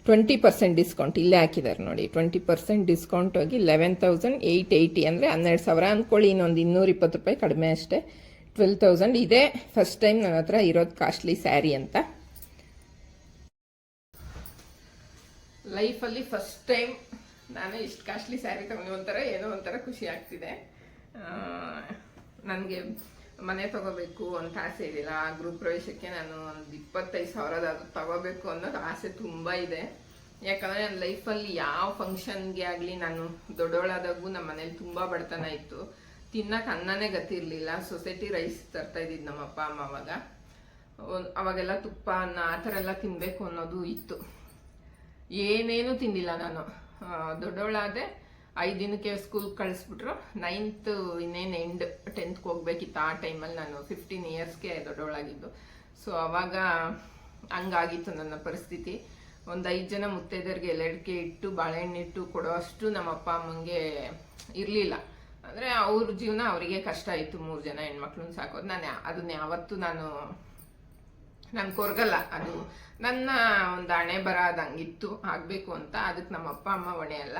ಟ್ವೆಂಟಿ ಪರ್ಸೆಂಟ್ ಡಿಸ್ಕೌಂಟ್ ಇಲ್ಲೇ ಹಾಕಿದ್ದಾರೆ ನೋಡಿ. ಟ್ವೆಂಟಿ ಪರ್ಸೆಂಟ್ ಡಿಸ್ಕೌಂಟ್ ಹೋಗಿ ಲೆವೆನ್ ತೌಸಂಡ್ ಏಯ್ಟ್ ಏಯ್ಟಿ ಅಂದರೆ ಹನ್ನೆರಡು ಸಾವಿರ ಅಂದ್ಕೊಳ್ಳಿ ಇನ್ನೊಂದು ಇನ್ನೂರ ಇಪ್ಪತ್ತು ರೂಪಾಯಿ ಕಡಿಮೆ ಅಷ್ಟೇ. ಟ್ವೆಲ್ ತೌಸಂಡ್ ಇದೇ. ಫಸ್ಟ್ ಟೈಮ್ ನನ್ನ ಹತ್ರ ಇರೋದು ಕಾಸ್ಟ್ಲಿ ಸ್ಯಾರಿ ಅಂತ. ಲೈಫಲ್ಲಿ ಫಸ್ಟ್ ಟೈಮ್ ನಾನು ಇಷ್ಟು ಕಾಸ್ಟ್ಲಿ ಸ್ಯಾರಿ ತಗೊಂಡು ಒಂಥರ ಏನೋ ಒಂಥರ ಖುಷಿ ಆಗ್ತಿದೆ. ನನಗೆ ಮನೆ ತಗೋಬೇಕು ಅಂತ ಆಸೆ ಇದೆಯಲ್ಲ ಆ ಗೃಹ ಪ್ರವೇಶಕ್ಕೆ ನಾನು ಒಂದು ಇಪ್ಪತ್ತೈದು ಸಾವಿರದ ಅದು ತಗೋಬೇಕು ಅನ್ನೋದು ಆಸೆ ತುಂಬ ಇದೆ. ಯಾಕಂದರೆ ನನ್ನ ಲೈಫಲ್ಲಿ ಯಾವ ಫಂಕ್ಷನ್ಗೆ ಆಗಲಿ ನಾನು ದೊಡ್ಡವಳಾದಾಗೂ ನಮ್ಮ ಮನೇಲಿ ತುಂಬ ಬಡತನ ಇತ್ತು. ತಿನ್ನಕ್ಕೆ ಅನ್ನನೇ ಗತಿ ಇರಲಿಲ್ಲ. ಸೊಸೈಟಿ ರೈಸ್ ತರ್ತಾ ಇದ್ದಿದ್ದು ನಮ್ಮ ಅಪ್ಪ, ಅಮ್ಮ ಅವಾಗ. ಅವಾಗೆಲ್ಲ ತುಪ್ಪ, ಅನ್ನ ಆ ಥರ ಎಲ್ಲ ತಿನ್ನಬೇಕು ಅನ್ನೋದು ಇತ್ತು. ಏನೇನು ತಿಂದಿಲ್ಲ ನಾನು. ದೊಡ್ಡವಳಾದೆ ಐದು ದಿನಕ್ಕೆ ಸ್ಕೂಲ್ ಕಳಿಸ್ಬಿಟ್ರು. ನೈನ್ತ್ ಇನ್ನೇನು ಎಂಡ್ ಟೆಂತ್ಗೆ ಹೋಗ್ಬೇಕಿತ್ತು ಆ ಟೈಮಲ್ಲಿ ನಾನು ಫಿಫ್ಟೀನ್ ಇಯರ್ಸ್ಗೆ ದೊಡ್ಡವಳಾಗಿದ್ದು. ಸೊ ಅವಾಗ ಹಂಗಾಗಿತ್ತು ನನ್ನ ಪರಿಸ್ಥಿತಿ. ಒಂದು ಐದು ಜನ ಮುತ್ತೈದರಿಗೆ ಎಲ್ಲಡಿಕೆ ಇಟ್ಟು ಬಾಳೆಹಣ್ಣಿಟ್ಟು ಕೊಡೋ ಅಷ್ಟು ನಮ್ಮ ಅಪ್ಪ ಅಮ್ಮಂಗೆ ಇರಲಿಲ್ಲ. ಅಂದರೆ ಅವ್ರ ಜೀವನ ಅವರಿಗೆ ಕಷ್ಟ ಆಯಿತು. ಮೂರು ಜನ ಹೆಣ್ಮಕ್ಳನ್ನ ಸಾಕೋದು. ನಾನು ಅದನ್ನ ಯಾವತ್ತೂ ನಾನು ನಾನು ಕೊರಗಲ್ಲ. ಅದು ನನ್ನ ಒಂದು ಹಣೆ ಬರ ಅದು ಹಂಗಿತ್ತು ಆಗಬೇಕು ಅಂತ. ಅದಕ್ಕೆ ನಮ್ಮ ಅಪ್ಪ ಅಮ್ಮ ಹೊಣೆ ಅಲ್ಲ.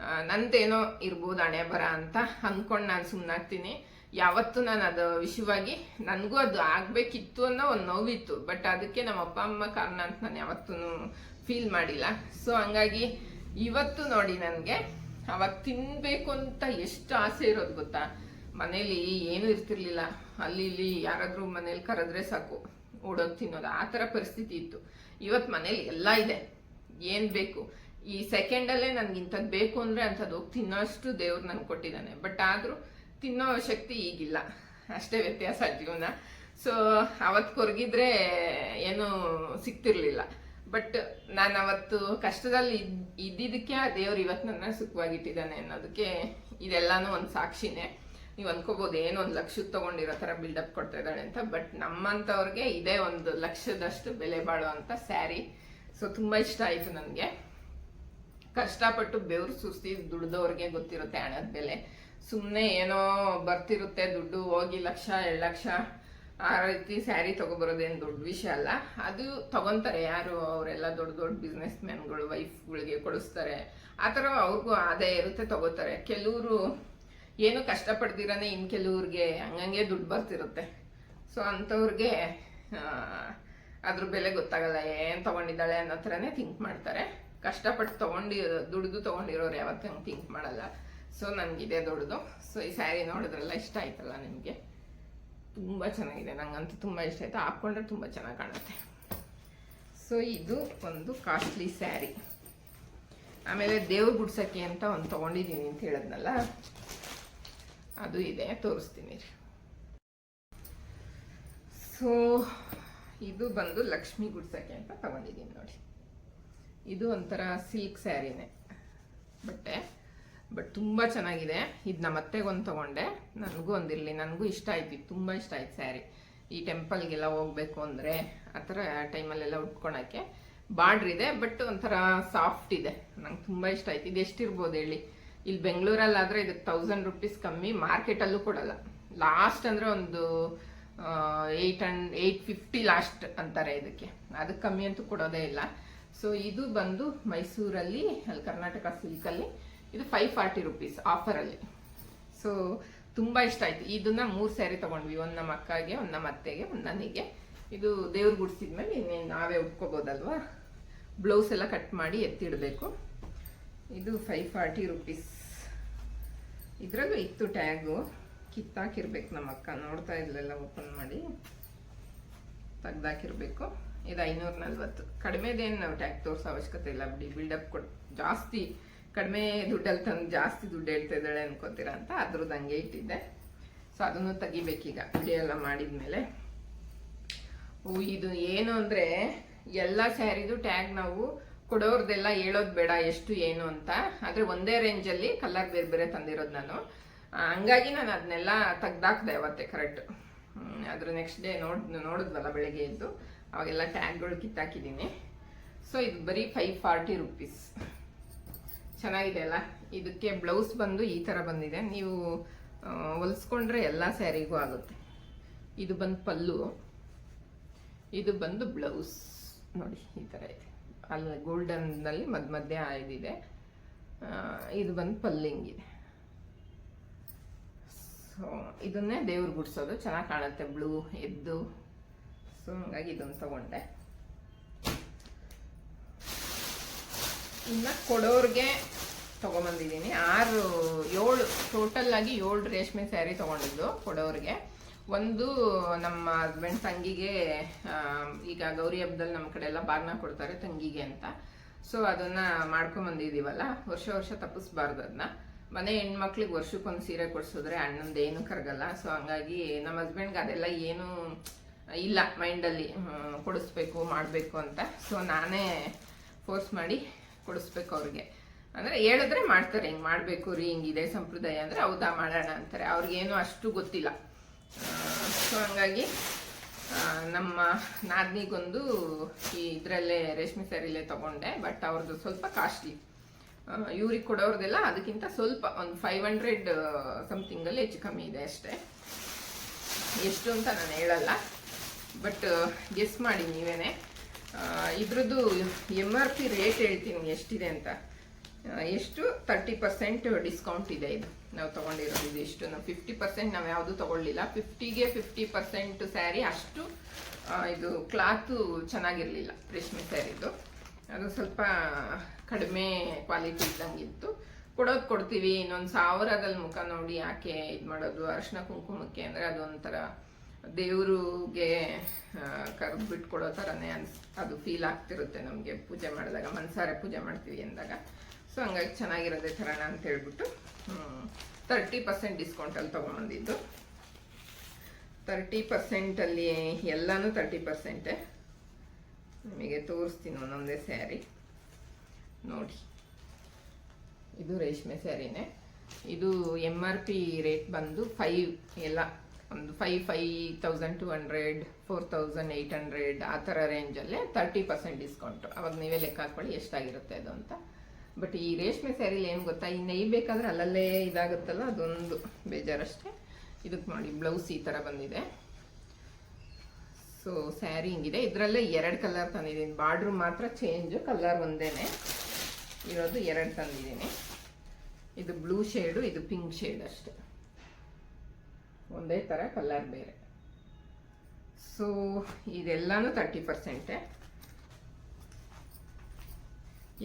ನಂದೇನೋ ಇರ್ಬೋದು ಹಣೆ ಬರ ಅಂತ ಅಂದ್ಕೊಂಡು ನಾನು ಸುಮ್ಮನಾಗ್ತೀನಿ ಯಾವತ್ತು ನಾನು ಅದು ವಿಷಯವಾಗಿ ನನಗೂ ಅದು ಆಗಬೇಕಿತ್ತು ಅನ್ನೋ ಒಂದು ನೋವಿತ್ತು. ಬಟ್ ಅದಕ್ಕೆ ನಮ್ಮ ಅಪ್ಪ, ಅಮ್ಮ ಕಾರಣ ಅಂತ ನಾನು ಯಾವತ್ತೂ ಫೀಲ್ ಮಾಡಿಲ್ಲ. ಸೊ ಹಂಗಾಗಿ ಇವತ್ತು ನೋಡಿ ನನಗೆ ಅವಾಗ ತಿನ್ನಬೇಕು ಅಂತ ಎಷ್ಟು ಆಸೆ ಇರೋದು ಗೊತ್ತಾ? ಮನೇಲಿ ಏನೂ ಇರ್ತಿರ್ಲಿಲ್ಲ. ಅಲ್ಲಿ ಇಲ್ಲಿ ಯಾರಾದರೂ ಮನೇಲಿ ಕರೆದ್ರೆ ಸಾಕು. ಓಡೋಗಿ ತಿನ್ನೋದು ಆ ಥರ ಪರಿಸ್ಥಿತಿ ಇತ್ತು. ಇವತ್ತು ಮನೇಲಿ ಎಲ್ಲ ಇದೆ. ಏನು ಬೇಕು? ಈ ಸೆಕೆಂಡಲ್ಲೇ ನನ್ಗೆ ಇಂಥದ್ದು ಬೇಕು ಅಂದ್ರೆ ಅಂಥದ್ದು ಹೋಗಿ ತಿನ್ನೋಷ್ಟು ದೇವ್ರು ನನಗೆ ಕೊಟ್ಟಿದ್ದಾನೆ. ಬಟ್ ಆದ್ರೂ ತಿನ್ನೋ ಶಕ್ತಿ ಈಗಿಲ್ಲ. ಅಷ್ಟೇ ವ್ಯತ್ಯಾಸ ಜೀವನ. ಸೊ ಅವತ್ತು ಕೊರಗಿದ್ರೆ ಏನೂ ಸಿಗ್ತಿರ್ಲಿಲ್ಲ. ಬಟ್ ನಾನು ಅವತ್ತು ಕಷ್ಟದಲ್ಲಿ ಇದ್, ಇದ್ದಿದ್ದಕ್ಕೆ ಆ ದೇವ್ರು ಇವತ್ತು ನನ್ನ ಸುಖವಾಗಿಟ್ಟಿದ್ದಾನೆ ಅನ್ನೋದಕ್ಕೆ ಇದೆಲ್ಲಾನು ಒಂದು ಸಾಕ್ಷಿನೇ. ನೀವು ಅನ್ಕೋಬಹುದು ಏನೋ ಒಂದು ಲಕ್ಷದ ತಗೊಂಡಿರೋ ಥರ ಬಿಲ್ಡಪ್ ಕೊಡ್ತಾ ಇದ್ದಾಳೆ ಅಂತ. ಬಟ್ ನಮ್ಮಂಥವ್ರಿಗೆ ಇದೇ ಒಂದು ಲಕ್ಷದಷ್ಟು ಬೆಲೆ ಬಾಳುವಂಥ ಸ್ಯಾರಿ ಸೊ ತುಂಬ ಇಷ್ಟ ಆಯಿತು ನನಗೆ. ಕಷ್ಟಪಟ್ಟು ಬೆವರು ಸುಸ್ತಿ ದುಡ್ದವ್ರಿಗೆ ಗೊತ್ತಿರುತ್ತೆ ಹಣದ ಬೆಲೆ. ಸುಮ್ಮನೆ ಏನೋ ಬರ್ತಿರುತ್ತೆ ದುಡ್ಡು, ಹೋಗಿ ಲಕ್ಷ, ಎರಡು ಲಕ್ಷ. ಆ ರೀತಿ ಸ್ಯಾರಿ ತಗೋಬರೋದೇನು ದೊಡ್ಡ ವಿಷಯ ಅಲ್ಲ. ಅದು ತಗೊಂತಾರೆ ಯಾರು, ಅವರೆಲ್ಲ ದೊಡ್ಡ ದೊಡ್ಡ ಬಿಸ್ನೆಸ್ ಮ್ಯಾನ್ಗಳು ವೈಫ್ಗಳಿಗೆ ಕೊಡಿಸ್ತಾರೆ. ಆ ಥರ ಅವ್ರಿಗೂ ಆದಾಯ ಇರುತ್ತೆ, ತಗೋತಾರೆ. ಕೆಲವರು ಏನು ಕಷ್ಟಪಡ್ದಿರಾನೆ ಇನ್ನು ಕೆಲವ್ರಿಗೆ, ಹಂಗಂಗೆ ದುಡ್ಡು ಬರ್ತಿರುತ್ತೆ. ಸೊ ಅಂಥವ್ರಿಗೆ ಅದ್ರ ಬೆಲೆ ಗೊತ್ತಾಗಲ್ಲ, ಏನು ತಗೊಂಡಿದ್ದಾಳೆ ಅನ್ನೋ ಥರನೇ ಥಿಂಕ್ ಮಾಡ್ತಾರೆ. ಕಷ್ಟಪಟ್ಟು ತಗೊಂಡಿ, ದುಡಿದು ತೊಗೊಂಡಿರೋರು ಯಾವತ್ತೂ ಹಂಗೆ ಥಿಂಕ್ ಮಾಡಲ್ಲ. ಸೊ ನನಗಿದೆ ದೊಡ್ಡದು ಸೊ ಈ ಸ್ಯಾರಿ ನೋಡಿದ್ರೆಲ್ಲ ಇಷ್ಟ ಆಯ್ತಲ್ಲ ನಿಮಗೆ? ತುಂಬ ಚೆನ್ನಾಗಿದೆ. ನನಗಂತೂ ತುಂಬ ಇಷ್ಟ ಆಯಿತು. ಹಾಕ್ಕೊಂಡ್ರೆ ತುಂಬ ಚೆನ್ನಾಗಿ ಕಾಣುತ್ತೆ. ಸೊ ಇದು ಒಂದು ಕಾಸ್ಟ್ಲಿ ಸ್ಯಾರಿ ಆಮೇಲೆ ದೇವ್ರ ಗುಡ್ಸಕ್ಕೆ ಅಂತ ಒಂದು ತೊಗೊಂಡಿದ್ದೀನಿ ಅಂತ ಹೇಳಿದ್ನಲ್ಲ? ಅದು ಇದೆ. ತೋರಿಸ್ತೀನಿ. ರೀ ಸೊ ಇದು ಬಂದು ಲಕ್ಷ್ಮಿ ಗುಡ್ಸಕ್ಕೆ ಅಂತ ತಗೊಂಡಿದ್ದೀನಿ ನೋಡಿ. ಇದು ಒಂಥರ ಸಿಲ್ಕ್ ಸ್ಯಾರಿನೇ. ಬಟ್ಟೆ. ಬಟ್ ತುಂಬ ಚೆನ್ನಾಗಿದೆ. ಇದು ನಮ್ಮ ಅತ್ತೆಗೊಂದು ತೊಗೊಂಡೆ. ನನಗೂ ಒಂದಿರಲಿ ನನಗೂ ಇಷ್ಟ ಆಯ್ತು. ತುಂಬ ಇಷ್ಟ ಆಯ್ತು ಸ್ಯಾರಿ. ಈ ಟೆಂಪಲ್ಗೆಲ್ಲ ಹೋಗ್ಬೇಕು ಅಂದರೆ ಆ ಥರ ಟೈಮಲ್ಲೆಲ್ಲ ಉಟ್ಕೊಳಕ್ಕೆ ಬಾರ್ಡ್ರ್ ಇದೆ, ಬಟ್ ಒಂಥರ ಸಾಫ್ಟ್ ಇದೆ. ನಂಗೆ ತುಂಬ ಇಷ್ಟ ಆಯ್ತು. ಇದು ಎಷ್ಟಿರ್ಬೋದು ಹೇಳಿ? ಇಲ್ಲಿ ಬೆಂಗಳೂರಲ್ಲಾದರೆ ಇದಕ್ಕೆ ತೌಸಂಡ್ ರುಪೀಸ್ ಕಮ್ಮಿ, ಮಾರ್ಕೆಟಲ್ಲೂ ಕೊಡಲ್ಲ. ಲಾಸ್ಟ್ ಅಂದರೆ ಒಂದು eight and eight fifty last ಅಂತಾರೆ ಇದಕ್ಕೆ. ಅದಕ್ಕೆ ಕಮ್ಮಿ ಅಂತೂ ಕೊಡೋದೇ ಇಲ್ಲ. ಸೊ ಇದು ಬಂದು ಮೈಸೂರಲ್ಲಿ, ಅಲ್ಲಿ ಕರ್ನಾಟಕ ಸಿಲ್ಕಲ್ಲಿ ಇದು ಫೈವ್ ಫಾರ್ಟಿ ರುಪೀಸ್ ಆಫರಲ್ಲಿ ಸೊ ತುಂಬ ಇಷ್ಟ ಆಯ್ತು. ಇದನ್ನ ಮೂರು ಸ್ಯಾರಿ ತಗೊಂಡ್ವಿ. ಒಂದು ನಮ್ಮ ಅಕ್ಕಗೆ, ಒಂದು ನಮ್ಮ ಅತ್ತೆಗೆ, ಒಂದು ನನಗೆ. ಇದು ದೇವ್ರ ಗುಡ್ಸಿದ್ಮೇಲೆ ಇನ್ನೇನು ನಾವೇ ಉಟ್ಕೋಬೋದಲ್ವಾ? ಬ್ಲೌಸ್ ಎಲ್ಲ ಕಟ್ ಮಾಡಿ ಎತ್ತಿಡಬೇಕು. ಇದು ಫೈವ್ ಫಾರ್ಟಿ ರುಪೀಸ್ ಇದರಲ್ಲೂ ಇತ್ತು ಟ್ಯಾಗು ಕಿತ್ತಾಕಿರ್ಬೇಕು ನಮ್ಮ ಅಕ್ಕ. ನೋಡ್ತಾ ಇದ್ಲೆಲ್ಲ ಓಪನ್ ಮಾಡಿ. ತೆಗ್ದಾಕಿರ್ಬೇಕು. ಇದು ಐನೂರ ನಲ್ವತ್ತು. ಕಡಿಮೆದೇನು ನಾವು ಟ್ಯಾಗ್ ತೋರಿಸೋ ಅವಶ್ಯಕತೆ ಇಲ್ಲ. ಬಿಡಿ ಬಿಲ್ಡಪ್ ಕೊಟ್ಟು ಜಾಸ್ತಿ, ಕಡಿಮೆ ದುಡ್ಡಲ್ಲಿ ತಂದು ಜಾಸ್ತಿ ದುಡ್ಡು ಹೇಳ್ತಾ ಇದ್ದಾಳೆ ಅನ್ಕೋತೀರ ಅಂತ ಅದ್ರದ್ದು ಹಂಗೆ ಇಟ್ಟಿದ್ದೆ. ಸೊ ಅದನ್ನು ತೆಗಿಬೇಕೀಗ. ವಿಡಿಯೋ ಎಲ್ಲ ಮಾಡಿದ್ಮೇಲೆ. ಓ, ಇದು ಏನು ಅಂದರೆ ಎಲ್ಲ ಸ್ಯಾರಿದು ಟ್ಯಾಗ್ ನಾವು ಕೊಡೋರ್ದೆಲ್ಲ ಹೇಳೋದು ಬೇಡ, ಎಷ್ಟು, ಏನು ಅಂತ. ಆದರೆ ಒಂದೇ ರೇಂಜಲ್ಲಿ ಕಲರ್ ಬೇರೆ ಬೇರೆ ತಂದಿರೋದು ನಾನು. ಹಂಗಾಗಿ ನಾನು ಅದನ್ನೆಲ್ಲ ತೆಗ್ದಾಕ್ದೆ ಅವತ್ತೆ, ಕರೆಕ್ಟ್. ಅದ್ರ ನೆಕ್ಸ್ಟ್ ಡೇ ನೋಡ್ ನೋಡಿದ್ವಲ್ಲ ಬೆಳಗ್ಗೆ ಎದ್ದು. ಅವಾಗೆಲ್ಲ ಟ್ಯಾಗ್ಗಳು ಕಿತ್ತಾಕಿದ್ದೀನಿ ಸೊ ಇದು ಬರೀ ಫೈವ್ ಫಾರ್ಟಿ ರುಪೀಸ್ ಚೆನ್ನಾಗಿದೆ ಅಲ್ಲ? ಇದಕ್ಕೆ ಬ್ಲೌಸ್ ಬಂದು ಈ ಥರ ಬಂದಿದೆ. ನೀವು ಹೊಲಿಸ್ಕೊಂಡ್ರೆ ಎಲ್ಲ ಸ್ಯಾರಿಗೂ ಆಗುತ್ತೆ. ಇದು ಬಂದು ಪಲ್ಲು. ಇದು ಬಂದು ಬ್ಲೌಸ್ ನೋಡಿ, ಈ ಥರ ಇದೆ. ಅಲ್ಲಿ ಗೋಲ್ಡನ್ನಲ್ಲಿ ಮಧ್ಯ ಮಧ್ಯ ಇದಿದೆ ಇದು ಬಂದು ಪಲ್ಲಿಂಗಿದೆ ಸೊ ಇದನ್ನೇ ದೇವ್ರು ಗುಡ್ಸೋದು. ಚೆನ್ನಾಗಿ ಕಾಣುತ್ತೆ. ಬ್ಲೂ ಎದ್ದು. ಸೊ ಹಂಗಾಗಿ ಇದೊಂದು ತಗೊಂಡೆ. ಇನ್ನು ಕೊಡೋರ್ಗೆ ತೊಗೊಂಬಂದಿದ್ದೀನಿ. ಆರು, ಏಳು ಟೋಟಲ್ ಆಗಿ ಏಳು ರೇಷ್ಮೆ ಸ್ಯಾರಿ ತಗೊಂಡಿದ್ದು ಕೊಡೋರ್ಗೆ. ಒಂದು ನಮ್ಮ ಹಸ್ಬೆಂಡ್ ತಂಗಿಗೆ ಈಗ ಗೌರಿ ಹಬ್ಬದಲ್ಲಿ ನಮ್ಮ ಕಡೆ ಎಲ್ಲ ಬಾಗ್ನ ಕೊಡ್ತಾರೆ ತಂಗಿಗೆ ಅಂತ. ಸೊ ಅದನ್ನ ಮಾಡ್ಕೊಂಬಂದಿದ್ದೀವಲ್ಲ, ವರ್ಷ ವರ್ಷ ತಪ್ಪಿಸ್ಬಾರ್ದು ಅದನ್ನ ಮನೆ ಹೆಣ್ಮಕ್ಳಿಗೆ ವರ್ಷಕ್ಕೊಂದು ಸೀರೆ ಕೊಡಿಸಿದ್ರೆ ಅಣ್ಣಂದು ಏನು ಕರಗಲ್ಲ. ಸೊ ಹಂಗಾಗಿ ನಮ್ಮ ಹಸ್ಬೆಂಡ್ಗೆ ಅದೆಲ್ಲ ಏನು ಇಲ್ಲ ಮೈಂಡಲ್ಲಿ ಕೊಡಿಸ್ಬೇಕು, ಮಾಡಬೇಕು ಅಂತ. ಸೊ ನಾನೇ ಫೋರ್ಸ್ ಮಾಡಿ ಕೊಡಿಸ್ಬೇಕು ಅವ್ರಿಗೆ. ಅಂದರೆ ಹೇಳಿದ್ರೆ ಮಾಡ್ತಾರೆ, ಹಿಂಗೆ ಮಾಡಬೇಕು ರೀ ಹಿಂಗಿದೆ ಸಂಪ್ರದಾಯ ಅಂದರೆ ಹೌದಾ ಮಾಡೋಣ ಅಂತಾರೆ. ಅವ್ರಿಗೇನು ಅಷ್ಟು ಗೊತ್ತಿಲ್ಲ. ಸೊ ಹಂಗಾಗಿ ನಮ್ಮ ನಾದ್ನಿಗೊಂದು ಈ ಇದರಲ್ಲೇ ರೇಷ್ಮೆ ಸ್ಯಾರಿಲೇ ತಗೊಂಡೆ ಬಟ್ ಅವ್ರದ್ದು ಸ್ವಲ್ಪ ಕಾಸ್ಟ್ಲಿ ಇವ್ರಿಗೆ ಕೊಡೋರ್ದೆಲ್ಲ ಅದಕ್ಕಿಂತ ಸ್ವಲ್ಪ, ಒಂದು ಫೈವ್ ಹಂಡ್ರೆಡ್ ಸಮಥಿಂಗಲ್ಲಿ ಹೆಚ್ಚು ಕಮ್ಮಿ ಇದೆ ಅಷ್ಟೇ. ಎಷ್ಟು ಅಂತ ನಾನು ಹೇಳಲ್ಲ. ಬಟ್ ಗೆಸ್ ಮಾಡಿ ನೀವೇನೆ. ಇದ್ರದ್ದು ಎಂ ಆರ್ ಪಿ ರೇಟ್ ಹೇಳ್ತೀನಿ ಎಷ್ಟಿದೆ ಅಂತ. ಎಷ್ಟು? ತರ್ಟಿ ಪರ್ಸೆಂಟ್ ಡಿಸ್ಕೌಂಟ್ ಇದೆ ಇದು. ನಾವು ತಗೊಂಡಿರೋದು ಇದು ಎಷ್ಟು ನಾವು ಫಿಫ್ಟಿ ಪರ್ಸೆಂಟ್ ನಾವು ಯಾವುದು ತಗೊಳ್ಳಿಲ್ಲ. ಫಿಫ್ಟಿಗೆ ಫಿಫ್ಟಿ ಪರ್ಸೆಂಟ್ ಸ್ಯಾರಿ ಅಷ್ಟು ಇದು ಕ್ಲಾತು ಚೆನ್ನಾಗಿರಲಿಲ್ಲ, ರೇಷ್ಮೆ ಸ್ಯಾರಿದು. ಅದು ಸ್ವಲ್ಪ ಕಡಿಮೆ ಕ್ವಾಲಿಟಿ ಇದ್ದಂಗಿತ್ತು ಕೊಡೋದು ಕೊಡ್ತೀವಿ. ಇನ್ನೊಂದು ಸಾವಿರದಲ್ಲಿ ಮುಖ ನೋಡಿ, ಯಾಕೆ ಇದು ಮಾಡೋದು? ಅರಿಶಿನ ಕುಂಕುಮಕ್ಕೆ ಅಂದರೆ ಅದೊಂಥರ ದೇವ್ರಿಗೆ ಕರೆದು ಬಿಟ್ಕೊಡೋ ಥರನೇ ಅನ್ಸ್, ಅದು ಫೀಲ್ ಆಗ್ತಿರುತ್ತೆ ನಮಗೆ ಪೂಜೆ ಮಾಡಿದಾಗ, ಮನ್ಸಾರೆ ಪೂಜೆ ಮಾಡ್ತೀವಿ ಅಂದಾಗ. ಸೊ ಹಂಗಾಗಿ ಚೆನ್ನಾಗಿರೋದೇ ಥರಣ ಅಂತ ಹೇಳ್ಬಿಟ್ಟು ತರ್ಟಿ ಪರ್ಸೆಂಟ್ ಡಿಸ್ಕೌಂಟಲ್ಲಿ ತೊಗೊಂಬಂದಿದ್ದು. ತರ್ಟಿ ಪರ್ಸೆಂಟಲ್ಲಿ ಎಲ್ಲನೂ ತರ್ಟಿ ಪರ್ಸೆಂಟೇ ನಿಮಗೆ ತೋರಿಸ್ತೀನಿ ಒಂದೊಂದೇ ಸ್ಯಾರಿ. ನೋಡಿ. ಇದು ರೇಷ್ಮೆ ಸ್ಯಾರಿನೇ. ಇದು ಎಂ ಆರ್ ಪಿ ರೇಟ್ ಬಂದು ಫೈವ್ ಎಲ್ಲ. ಒಂದು five five thousand two hundred four thousand eight hundred ಆ ಥರ ರೇಂಜಲ್ಲೇ ತರ್ಟಿ ಪರ್ಸೆಂಟ್ ಡಿಸ್ಕೌಂಟು ಅವಾಗ ನೀವೇ ಲೆಕ್ಕ ಹಾಕ್ಕೊಳ್ಳಿ ಎಷ್ಟಾಗಿರುತ್ತೆ ಅದು ಅಂತ. ಬಟ್ ಈ ರೇಷ್ಮೆ ಸ್ಯಾರಿಲಿ ಏನು ಗೊತ್ತಾ? ಈ ನೇಯ್ಬೇಕಾದ್ರೆ ಅಲ್ಲಲ್ಲೇ ಇದಾಗುತ್ತಲ್ಲ, ಅದೊಂದು ಬೇಜಾರಷ್ಟೇ. ಇದಕ್ಕೆ ನೋಡಿ ಬ್ಲೌಸ್ ಈ ಥರ ಬಂದಿದೆ. ಸೊ ಸ್ಯಾರಿ ಹಿಂಗಿದೆ. ಇದರಲ್ಲೇ ಎರಡು ಕಲರ್ ತಂದಿದ್ದೀನಿ. ಬಾರ್ಡ್ರ್ ಮಾತ್ರ ಚೇಂಜು ಕಲರ್ ಒಂದೇ ಇರೋದು ಎರಡು ತಂದಿದ್ದೀನಿ. ಇದು ಬ್ಲೂ ಶೇಡು ಇದು ಪಿಂಕ್ ಶೇಡ್ ಅಷ್ಟೆ. ಒಂದೇ ಥರ ಕಲ್ಲರ್ ಬೇರೆ. ಸೊ ಇದೆಲ್ಲನೂ ತರ್ಟಿ ಪರ್ಸೆಂಟೇ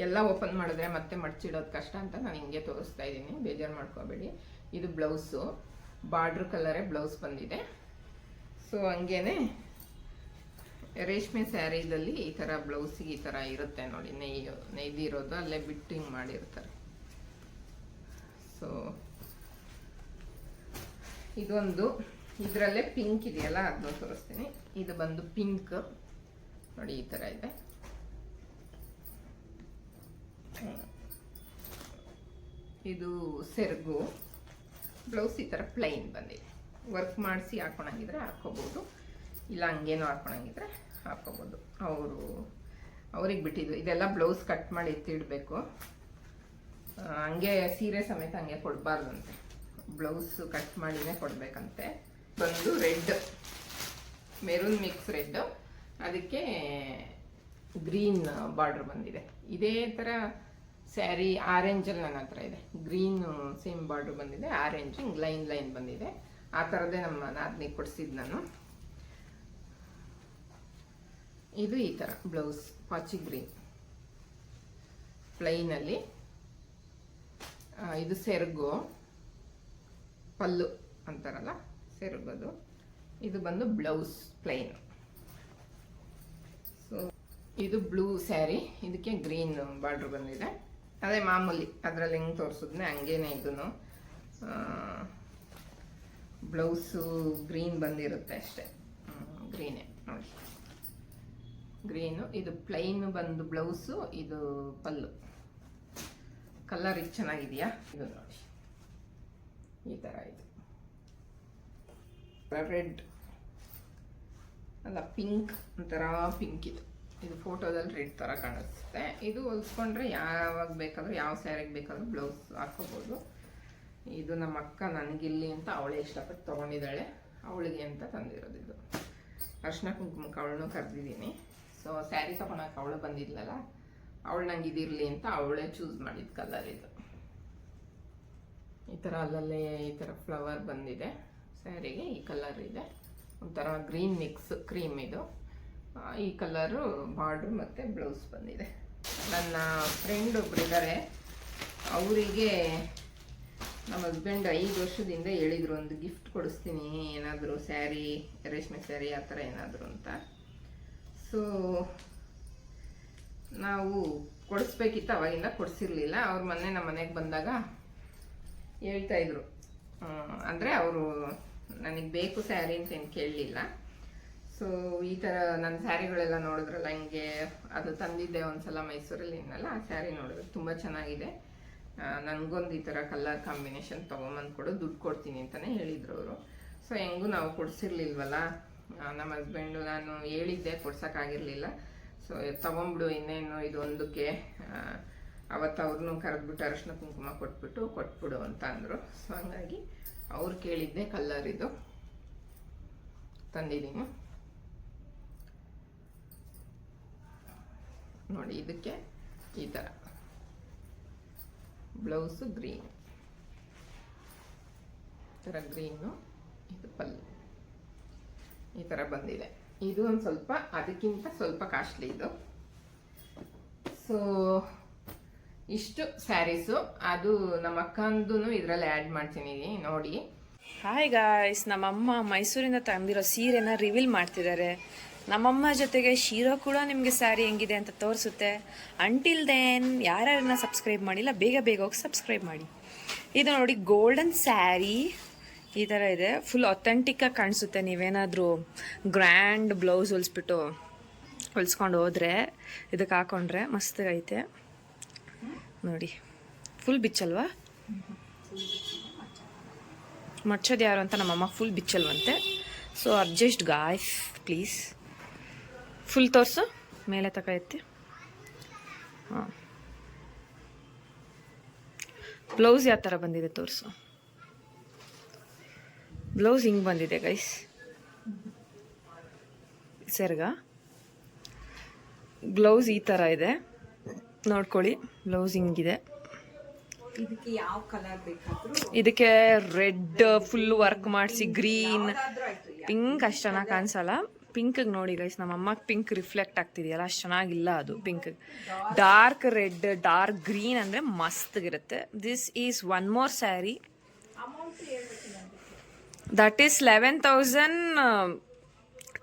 ಎಲ್ಲ ಓಪನ್ ಮಾಡಿದ್ರೆ ಮತ್ತೆ ಮಡ್ಚಿಡೋದು ಕಷ್ಟ ಅಂತ ನಾನು ಹಿಂಗೆ ತೋರಿಸ್ತಾ ಇದ್ದೀನಿ. ಬೇಜಾರು ಮಾಡ್ಕೋಬೇಡಿ. ಇದು ಬ್ಲೌಸು ಬಾರ್ಡ್ರ್ ಕಲರೇ ಬ್ಲೌಸ್ ಬಂದಿದೆ. ಸೊ ಹಂಗೇನೆ ರೇಷ್ಮೆ ಸ್ಯಾರಿದಲ್ಲಿ ಈ ಥರ ಬ್ಲೌಸಿಗೆ ಈ ಥರ ಇರುತ್ತೆ ನೋಡಿ. ನೆಯ್ಯೋ, ನೆಯ್ದಿರೋದು ಅಲ್ಲೇ ಬಿಟ್ಟು ಹಿಂಗೆ ಮಾಡಿರ್ತಾರೆ. ಸೊ ಇದೊಂದು, ಇದರಲ್ಲೇ ಪಿಂಕ್ ಇದೆಯಲ್ಲ ಅದನ್ನ ತೋರಿಸ್ತೀನಿ. ಇದು ಬಂದು ಪಿಂಕ್ ನೋಡಿ, ಈ ಥರ ಇದೆ. ಇದು ಸೆರಗು. ಬ್ಲೌಸ್ ಈ ಥರ ಪ್ಲೈನ್ ಬಂದಿದೆ. ವರ್ಕ್ ಮಾಡಿಸಿ ಹಾಕೊಳಂಗಿದ್ರೆ ಹಾಕ್ಕೋಬೋದು ಇಲ್ಲ, ಹಂಗೇನು ಹಾಕೊಳಂಗಿದ್ರೆ ಹಾಕ್ಕೋಬೋದು ಅವರು, ಅವ್ರಿಗೆ ಬಿಟ್ಟಿದ್ದು. ಇದೆಲ್ಲ ಬ್ಲೌಸ್ ಕಟ್ ಮಾಡಿ ಎತ್ತಿಡಬೇಕು. ಹಂಗೆ ಸೀರೆ ಸಮೇತ ಹಂಗೆ ಕೊಡಬಾರ್ದಂತೆ. ಬ್ಲೌಸ್ ಕಟ್ ಮಾಡಿನೇ ಕೊಡಬೇಕಂತೆ. ಬಂದು ರೆಡ್, ಮೆರೂನ್ ಮಿಕ್ಸ್ ರೆಡ್. ಅದಕ್ಕೆ ಗ್ರೀನ್ ಬಾರ್ಡರ್ ಬಂದಿದೆ. ಇದೇ ಥರ ಸ್ಯಾರಿ ಆರೆಂಜಲ್ಲಿ ನನ್ನ ಹತ್ರ ಇದೆ. ಗ್ರೀನ್ ಸೇಮ್ ಬಾರ್ಡರ್ ಬಂದಿದೆ ಆರೆಂಜ್ ಲೈನ್ ಲೈನ್ ಬಂದಿದೆ. ಆ ಥರದ್ದೇ ನಮ್ಮ ನಾದಿನಿಗೆ ಕೊಡಿಸಿದ್ದು ನಾನು. ಇದು ಈ ಥರ, ಬ್ಲೌಸ್, ಪಾಚಿ ಗ್ರೀನ್. ಪ್ಲೈನಲ್ಲಿ ಇದು ಸೆರಗು. ಪಲ್ಲು ಅಂತಾರಲ್ಲ ಸೆರಗದು ಇದು ಬಂದು ಬ್ಲೌಸ್ ಪ್ಲೈನ್ ಸೊ ಇದು ಬ್ಲೂ ಸ್ಯಾರಿ, ಇದಕ್ಕೆ ಗ್ರೀನ್ ಬಾರ್ಡ್ರ್ ಬಂದಿದೆ. ಅದೇ ಮಾಮೂಲಿ, ಅದರಲ್ಲಿ ಹೆಂಗೆ ತೋರಿಸಿದ್ನೆ, ಹಂಗೇನೆ ಇದನ್ನು ಬ್ಲೌಸು ಗ್ರೀನ್ ಬಂದಿರುತ್ತೆ ಅಷ್ಟೇ. ಗ್ರೀನೇ, ನೋಡಿ. ಗ್ರೀನು, ಇದು ಪ್ಲೈನ್ ಬಂದು ಬ್ಲೌಸು, ಇದು ಪಲ್ಲು. ಕಲರ್ ಇದು ಚೆನ್ನಾಗಿದೆಯಾ? ಇದು ನೋಡಿ. ಈ ಥರ ಇದು ರೆಡ್ ಅಲ್ಲ ಪಿಂಕ್ ಒಂಥರ ಪಿಂಕ್ ಇದು. ಇದು ಫೋಟೋದಲ್ಲಿ ರೆಡ್ ಥರ ಕಾಣಿಸುತ್ತೆ. ಇದು ಹೊಲ್ಸ್ಕೊಂಡ್ರೆ ಯಾವಾಗ ಬೇಕಾದರೂ ಯಾವ ಸ್ಯಾರಿಗೆ ಬೇಕಾದರೂ ಬ್ಲೌಸ್ ಹಾಕೋಬೋದು ಇದು ನಮ್ಮ ಅಕ್ಕ ನನಗಿಲ್ಲಿ ಅಂತ ಅವಳೇ ಇಷ್ಟಪಟ್ಟು ತೊಗೊಂಡಿದ್ದಾಳೆ. ಅವಳಿಗೆ ಅಂತ ತಂದಿರೋದು ಇದು. ಅರ್ಶಿನ ಕುಂಕುಮಕ್ಕೆ ಅವಳನ್ನು ಕರೆದಿದ್ದೀನಿ. ಸೊ ಸ್ಯಾರಿ ತೊಗೊಳಕ್ಕೆ ಅವಳು ಬಂದಿದ್ಲಲ್ಲ ಅವಳು ನಂಗೆ ಇದಿರಲಿ ಅಂತ ಅವಳೇ ಚೂಸ್ ಮಾಡಿದ ಕಲರ್ ಇದು. ಈ ಥರ ಅಲ್ಲಲ್ಲೇ ಈ ಥರ ಫ್ಲವರ್ ಬಂದಿದೆ. ಸ್ಯಾರಿಗೆ ಈ ಕಲರ್ ಇದೆ. ಒಂಥರ ಗ್ರೀನ್ ಮಿಕ್ಸ್ ಕ್ರೀಮ್ ಇದು. ಈ ಕಲರು ಬಾರ್ಡ್ರ್ ಮತ್ತು ಬ್ಲೌಸ್ ಬಂದಿದೆ. ನನ್ನ ಫ್ರೆಂಡ್ ಒಬ್ಬರಿದ್ದಾರೆ ಅವರಿಗೆ ನಮ್ಮ ಹಸ್ಬೆಂಡ್ ಐದು ವರ್ಷದಿಂದ ಹೇಳಿದ್ರು, ಒಂದು ಗಿಫ್ಟ್ ಕೊಡಿಸ್ತೀನಿ, ಏನಾದರೂ ಸ್ಯಾರಿ, ರೇಷ್ಮೆ ಸ್ಯಾರಿ, ಆ ಥರ ಏನಾದರೂ ಅಂತ. ಸೊ ನಾವು ಕೊಡಿಸ್ಬೇಕಿತ್ತು, ಅವಾಗಿಂದ ಕೊಡಿಸಿರ್ಲಿಲ್ಲ. ಅವ್ರ ಮೊನ್ನೆ ನಮ್ಮ ಮನೆಗೆ ಬಂದಾಗ ಹೇಳ್ತಾ ಇದ್ರು. ಅಂದರೆ ಅವರು ನನಗೆ ಬೇಕು ಸ್ಯಾರಿ ಅಂತ ಏನು ಕೇಳಲಿಲ್ಲ. ಸೊ ಈ ಥರ ನನ್ನ ಸ್ಯಾರಿಗಳೆಲ್ಲ ನೋಡಿದ್ರಲ್ಲ, ಹಂಗೆ ಅದು ತಂದಿದ್ದೆ ಒಂದ್ಸಲ ಮೈಸೂರಲ್ಲಿ ಇನ್ನಲ್ಲ, ಆ ಸ್ಯಾರಿ ನೋಡಿದ್ರೆ ತುಂಬ ಚೆನ್ನಾಗಿದೆ. ನನಗೊಂದು ಈ ಥರ ಕಲರ್ ಕಾಂಬಿನೇಷನ್ ತೊಗೊಂಬಂದು ಕೊಡು, ದುಡ್ಡು ಕೊಡ್ತೀನಿ ಅಂತಲೇ ಹೇಳಿದ್ರು ಅವರು. ಸೊ ಹೆಂಗೂ ನಾವು ಕೊಡಿಸಿರ್ಲಿಲ್ವಲ್ಲ ನಮ್ಮ ಹಸ್ಬೆಂಡು ನಾನು ಹೇಳಿದ್ದೆ ಕೊಡ್ಸೋಕ್ಕಾಗಿರಲಿಲ್ಲ ಸೊ ತೊಗೊಂಬಿಡು ಇನ್ನೇನು ಇದೊಂದಕ್ಕೆ ಅವತ್ತು ಅವ್ರನ್ನೂ ಕರೆದ್ಬಿಟ್ಟು ಅರಶಿನ ಕುಂಕುಮ ಕೊಟ್ಬಿಟ್ಟು ಕೊಟ್ಬಿಡು ಅಂತ ಅಂದರು. ಸೊ ಹಂಗಾಗಿ ಅವ್ರು ಕೇಳಿದ್ದೆ ಕಲ್ಲರ್ ಇದು. ತಂದಿದ್ದೀನಿ. ನೋಡಿ, ಇದಕ್ಕೆ ಈ ಥರ ಬ್ಲೌಸು ಗ್ರೀನ್. ಈ ಥರ ಗ್ರೀನು, ಇದು ಪಲ್ಲು ಈ ಥರ ಬಂದಿದೆ. ಇದು ಒಂದು ಸ್ವಲ್ಪ, ಅದಕ್ಕಿಂತ ಸ್ವಲ್ಪ ಕಾಸ್ಟ್ಲಿ ಇದು. ಸೊ ಇಷ್ಟು ಸ್ಯಾರೀಸು. ಅದು ನಮ್ಮ ಅಕ್ಕಂದು ಇದರಲ್ಲಿ ಆ್ಯಡ್ ಮಾಡ್ತೀನಿ ನೋಡಿ. ಹಾಯ್ ಗಾಯ್ಸ್ ನಮ್ಮಮ್ಮ ಮೈಸೂರಿಂದ ತಂದಿರೋ ಸೀರೆನ ರಿವೀಲ್ ಮಾಡ್ತಿದ್ದಾರೆ. ನಮ್ಮಮ್ಮ ಜೊತೆಗೆ ಶೀರೋ ಕೂಡ ನಿಮಗೆ ಸ್ಯಾರಿ ಹೆಂಗಿದೆ ಅಂತ ತೋರಿಸುತ್ತೆ. ಅಂಟಿಲ್ ದೆನ್ ಯಾರ್ಯಾರನ್ನ ಸಬ್ಸ್ಕ್ರೈಬ್ ಮಾಡಿಲ್ಲ, ಬೇಗ ಬೇಗ ಹೋಗಿ ಸಬ್ಸ್ಕ್ರೈಬ್ ಮಾಡಿ. ಇದು ನೋಡಿ ಗೋಲ್ಡನ್ ಸ್ಯಾರಿ ಈ ಥರ ಇದೆ. ಫುಲ್ ಅಥೆಂಟಿಕ್ಕಾಗಿ ಕಾಣಿಸುತ್ತೆ. ನೀವೇನಾದರೂ ಗ್ರ್ಯಾಂಡ್ ಬ್ಲೌಸ್ ಹೊಲಿಸ್ಬಿಟ್ಟು ಹೊಲಿಸ್ಕೊಂಡು ಹೋದರೆ ಇದಕ್ಕೆ ಹಾಕೊಂಡ್ರೆ ಮಸ್ತಾಗೈತೆ ನೋಡಿ. ಫುಲ್ ಬಿಚ್ಚಲ್ವಾ? ಮಚ್ಚದ ಯಾರು ಅಂತ ನಮ್ಮಮ್ಮ full ಬಿಚ್ಚಲ್ವಂತೆ. So adjust guys please full ತೋರಿಸು, ಮೇಲೆ ತಕ ಎತ್ತಿ. ಹಾಂ. ಬ್ಲೌಸ್ ಯಾವ ಥರ ಬಂದಿದೆ ತೋರಿಸು. ಬ್ಲೌಸ್ ಹಿಂಗೆ ಬಂದಿದೆ ಗೈಸ್ ಸರ್ಗ ಬ್ಲೌಸ್ ಈ ಥರ ಇದೆ. ನೋಡ್ಕೊಳ್ಳಿ ಬ್ಲೌಸ್ ಹಿಂಗಿದೆ. ಇದಕ್ಕೆ ಯಾವ ಕಲರ್ ಬೇಕಾದರೂ ಇದಕ್ಕೆ ರೆಡ್ ಫುಲ್ ವರ್ಕ್ ಮಾಡಿಸಿ ಗ್ರೀನ್ ಪಿಂಕ್ ಅಷ್ಟು ಚೆನ್ನಾಗಿ ಕಾಣಿಸಲ್ಲ. ಪಿಂಕ್ ನೋಡಿ ಗೈಸ್ ನಮ್ಮ ಅಮ್ಮಗೆ ಪಿಂಕ್ ರಿಫ್ಲೆಕ್ಟ್ ಆಗ್ತಿದೆಯಲ್ಲ ಅಷ್ಟು ಚೆನ್ನಾಗಿಲ್ಲ ಅದು pink dark red dark green ಅಂದರೆ ಮಸ್ತ್ಗಿರುತ್ತೆ this is one more sari that is eleven thousand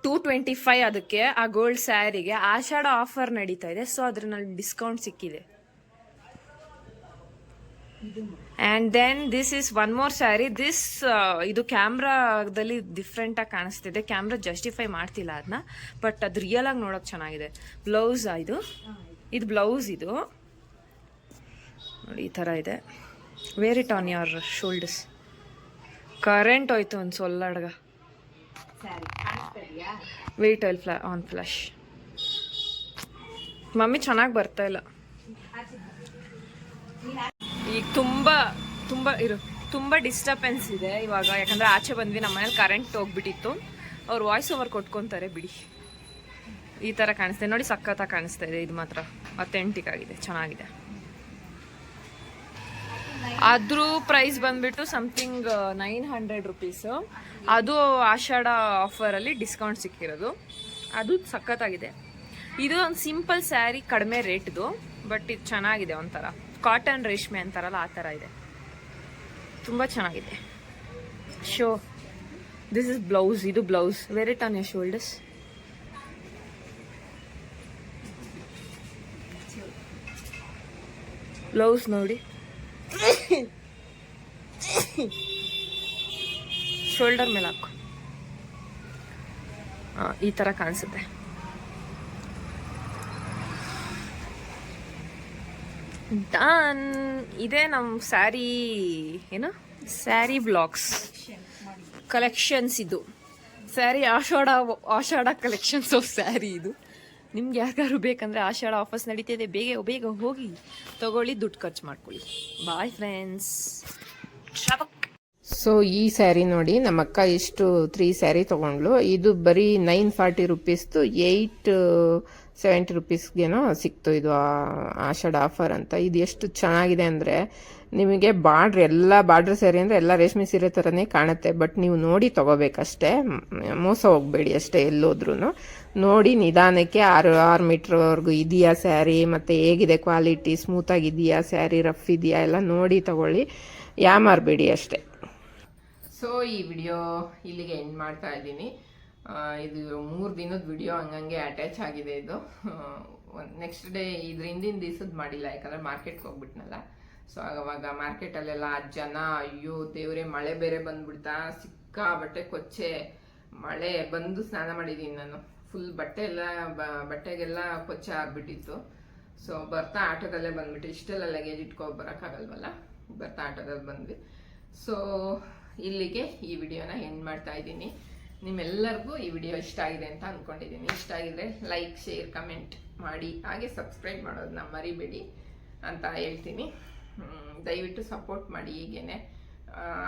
two twenty five ಅದಕ್ಕೆ ಆ ಗೋಲ್ಡ್ ಸ್ಯಾರಿಗೆ ಆಷಾಢ ಆಫರ್ ನಡೀತಾ ಇದೆ. ಸೊ ಅದ್ರಲ್ಲಿ ಡಿಸ್ಕೌಂಟ್ ಸಿಕ್ಕಿದೆ. And then this is one more sari this ಇದು ಕ್ಯಾಮ್ರಾದಲ್ಲಿ ಡಿಫ್ರೆಂಟಾಗಿ ಕಾಣಿಸ್ತಿದೆ. ಕ್ಯಾಮ್ರಾ ಜಸ್ಟಿಫೈ ಮಾಡ್ತಿಲ್ಲ ಅದನ್ನ ಬಟ್ ಅದು ರಿಯಲ್ ಆಗಿ ನೋಡೋಕೆ ಚೆನ್ನಾಗಿದೆ. ಬ್ಲೌಸ್ ಇದು? ಇದು ಬ್ಲೌಸ್ ಇದು. ನೋಡಿ ಈ ಥರ ಇದೆ. Wear it on your shoulders current ಹೋಯ್ತು ಒಂದು ಸೊಲ್ಲಡ್ಗ ವೇಟ್ ಆಯಿಲ್ ಫ್ಲಾ ಆನ್ ಫ್ಲಶ್ ಮಮ್ಮಿ ಚೆನ್ನಾಗಿ ಬರ್ತಾ ಇಲ್ಲ. ಈಗ ತುಂಬ ತುಂಬ, ಇರು, ತುಂಬ ಡಿಸ್ಟರ್ಬೆನ್ಸ್ ಇದೆ ಇವಾಗ. ಯಾಕಂದ್ರೆ ಆಚೆ ಬಂದ್ವಿ, ನಮ್ಮ ಮನೇಲಿ ಕರೆಂಟ್ ಹೋಗ್ಬಿಟ್ಟಿತ್ತು. ಅವ್ರು ವಾಯ್ಸ್ ಓವರ್ ಕೊಟ್ಕೊತಾರೆ ಬಿಡಿ. ಈ ಥರ ಕಾಣಿಸ್ತಿದೆ ನೋಡಿ ಸಖತ್ತಾಗಿ ಕಾಣಿಸ್ತಾ ಇದೆ. ಇದು ಮಾತ್ರ ಅಥೆಂಟಿಕ್ ಆಗಿದೆ. ಚೆನ್ನಾಗಿದೆ. ಅದ್ರ ಪ್ರೈಸ್ ಬಂದ್ಬಿಟ್ಟು ಸಮಥಿಂಗ್ ನೈನ್ ಹಂಡ್ರೆಡ್ ರುಪೀಸು ಅದು ಆಷಾಢ ಆಫರಲ್ಲಿ ಡಿಸ್ಕೌಂಟ್ ಸಿಕ್ಕಿರೋದು. ಅದು ಸಖತ್ತಾಗಿದೆ. ಇದು ಒಂದು ಸಿಂಪಲ್ ಸ್ಯಾರಿ ಕಡಿಮೆ ರೇಟ್ದು ಬಟ್ ಇದು ಚೆನ್ನಾಗಿದೆ ಒಂಥರ. ಕಾಟನ್ ರೇಷ್ಮೆ ಅಂತಾರಲ್ಲ, ಆ ಥರ ಇದೆ. ತುಂಬ ಚೆನ್ನಾಗಿದೆ. ಶೋ ದಿಸ್ ಇಸ್ ಬ್ಲೌಸ್ ಇದು blouse very turn your shoulders blouse ನೋಡಿ. ಶೋಲ್ಡರ್ ಮೇಲೆ ಹಾಕು. ಈ ಥರ ಕಾಣಿಸುತ್ತೆ. ಡನ್ ಇದೇ ನಮ್ಮ ಸ್ಯಾರಿ, ಏನು? Sari blogs. ಕಲೆಕ್ಷನ್ಸ್ ಇದು. Sari Ashadha Ashadha collections of sari ಇದು. ನಿಮ್ಗೆ ಯಾರಿಗಾರು ಬೇಕಂದ್ರೆ ಆಷಾಢ ಆಫರ್ಸ್ ನಡೀತಿದೆ. ಬೇಗ ಬೇಗ ಹೋಗಿ ತಗೊಳ್ಳಿ ದುಡ್ಡು ಖರ್ಚು ಮಾಡ್ಕೊಳ್ಳಿ. ಬಾಯ್ ಫ್ರೆಂಡ್ಸ್ ಸೊ ಈ ಸ್ಯಾರಿ ನೋಡಿ ನಮ್ಮ ಅಕ್ಕ ಇಷ್ಟು ತ್ರೀ ಸ್ಯಾರಿ ತೊಗೊಂಡ್ಲು ಇದು ಬರೀ ನೈನ್ ಫಾರ್ಟಿ ರುಪೀಸ್ದು ಏಯ್ಟ್ ಸೆವೆಂಟಿ ರುಪೀಸ್ಗೇನೋ ಸಿಕ್ತು ಇದು ಆ- ಆಷಾಢ ಆಫರ್ ಅಂತ. ಇದು ಎಷ್ಟು ಚೆನ್ನಾಗಿದೆ ಅಂದರೆ ನಿಮಗೆ ಬಾರ್ಡ್ರ್ ಎಲ್ಲ ಬಾರ್ಡ್ರ್ ಸ್ಯಾರಿ ಅಂದರೆ ಎಲ್ಲ ರೇಷ್ಮೆ ಸೀರೆ ಥರನೇ ಕಾಣುತ್ತೆ. ಬಟ್ ನೀವು ನೋಡಿ ತಗೋಬೇಕಷ್ಟೇ. ಮೋಸ ಹೋಗಬೇಡಿ ಅಷ್ಟೇ ಎಲ್ಲೋದ್ರೂ ನೋಡಿ ನಿಧಾನಕ್ಕೆ ಆರು ಆರು ಮೀಟ್ರ್ವರೆಗೂ ಇದೆಯಾ ಸ್ಯಾರಿ, ಮತ್ತು ಹೇಗಿದೆ ಕ್ವಾಲಿಟಿ? ಸ್ಮೂತಾಗಿದೆಯಾ ಸ್ಯಾರಿ ರಫ್ ಇದೆಯಾ? ಎಲ್ಲ ನೋಡಿ ತಗೊಳ್ಳಿ. ಯಾಮಾರಬೇಡಿ ಅಷ್ಟೇ. ಸೊ ಈ ವಿಡಿಯೋ ಇಲ್ಲಿಗೆ ಎಂಡ್ ಮಾಡ್ತಾ ಇದ್ದೀನಿ. ಇದು ಮೂರು ದಿನದ ವಿಡಿಯೋ ಹಂಗಂಗೆ ಅಟ್ಯಾಚ್ ಆಗಿದೆ ಇದು. ನೆಕ್ಸ್ಟ್ ಡೇ ಇದ್ರ ಹಿಂದಿನ ದಿವಸದ ಮಾಡಿಲ್ಲ, ಯಾಕಂದ್ರೆ ಮಾರ್ಕೆಟ್ಗೆ ಹೋಗ್ಬಿಟ್ನಲ್ಲ. ಸೊ ಆವಾಗ ಮಾರ್ಕೆಟಲ್ಲೆಲ್ಲ ಜನ, ಅಯ್ಯೋ, ದೇವರೇ, ಮಳೆ ಬೇರೆ ಬಂದ್ಬಿಡ್ತಾ ಸಿಕ್ಕಾಬಟ್ಟೆ ಕೊಚ್ಚೆ, ಮಳೆ, ಬಂದು ಸ್ನಾನ ಮಾಡಿದ್ದೀನಿ ನಾನು. ಫುಲ್ ಬಟ್ಟೆ ಎಲ್ಲ ಬಟ್ಟೆಗೆಲ್ಲ ಕೊಚ್ಚ ಆಗ್ಬಿಟ್ಟಿತ್ತು. ಸೊ ಬರ್ತಾ ಆಟೋದಲ್ಲೇ ಬಂದ್ಬಿಟ್ಟು ಇಷ್ಟೆಲ್ಲ ಲಗೇಜ್ ಇಟ್ಕೊ ಬರೋಕ್ಕಾಗಲ್ವಲ್ಲ? ಬರ್ತಾ ಆಟೋದಲ್ಲಿ ಬಂದ್ವಿ. ಸೊ ಇಲ್ಲಿಗೆ ಈ ವಿಡಿಯೋನ ಎಂಡ್ ಮಾಡ್ತಾ ಇದ್ದೀನಿ. ನಿಮ್ಮೆಲ್ಲರಿಗೂ ಈ ವಿಡಿಯೋ ಇಷ್ಟ ಆಗಿದೆ ಅಂತ ಅಂದ್ಕೊಂಡಿದ್ದೀನಿ ಇಷ್ಟ ಆಗಿದ್ರೆ ಲೈಕ್ ಶೇರ್ ಕಮೆಂಟ್ ಮಾಡಿ. ಹಾಗೆ ಸಬ್ಸ್ಕ್ರೈಬ್ ಮಾಡೋದನ್ನ ಮರಿಬೇಡಿ ಅಂತ ಹೇಳ್ತೀನಿ. ದಯವಿಟ್ಟು ಸಪೋರ್ಟ್ ಮಾಡಿ ಹೀಗೇನೆ.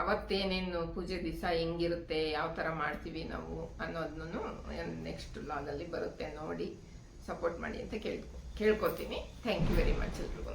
ಅವತ್ತೇನೇನು ಪೂಜೆ ದಿವಸ ಹೆಂಗಿರುತ್ತೆ, ಯಾವ ಥರ ಮಾಡ್ತೀವಿ ನಾವು ಅನ್ನೋದನ್ನು ನೆಕ್ಸ್ಟ್ ಲಾಗಲ್ಲಿ ಬರುತ್ತೆ ನೋಡಿ. ಸಪೋರ್ಟ್ ಮಾಡಿ ಅಂತ ಕೇಳ್ಕೊ ಕೇಳ್ಕೊತೀನಿ ಥ್ಯಾಂಕ್ ಯು ವೆರಿ ಮಚ್ ಎಲ್ರಿಗೂ.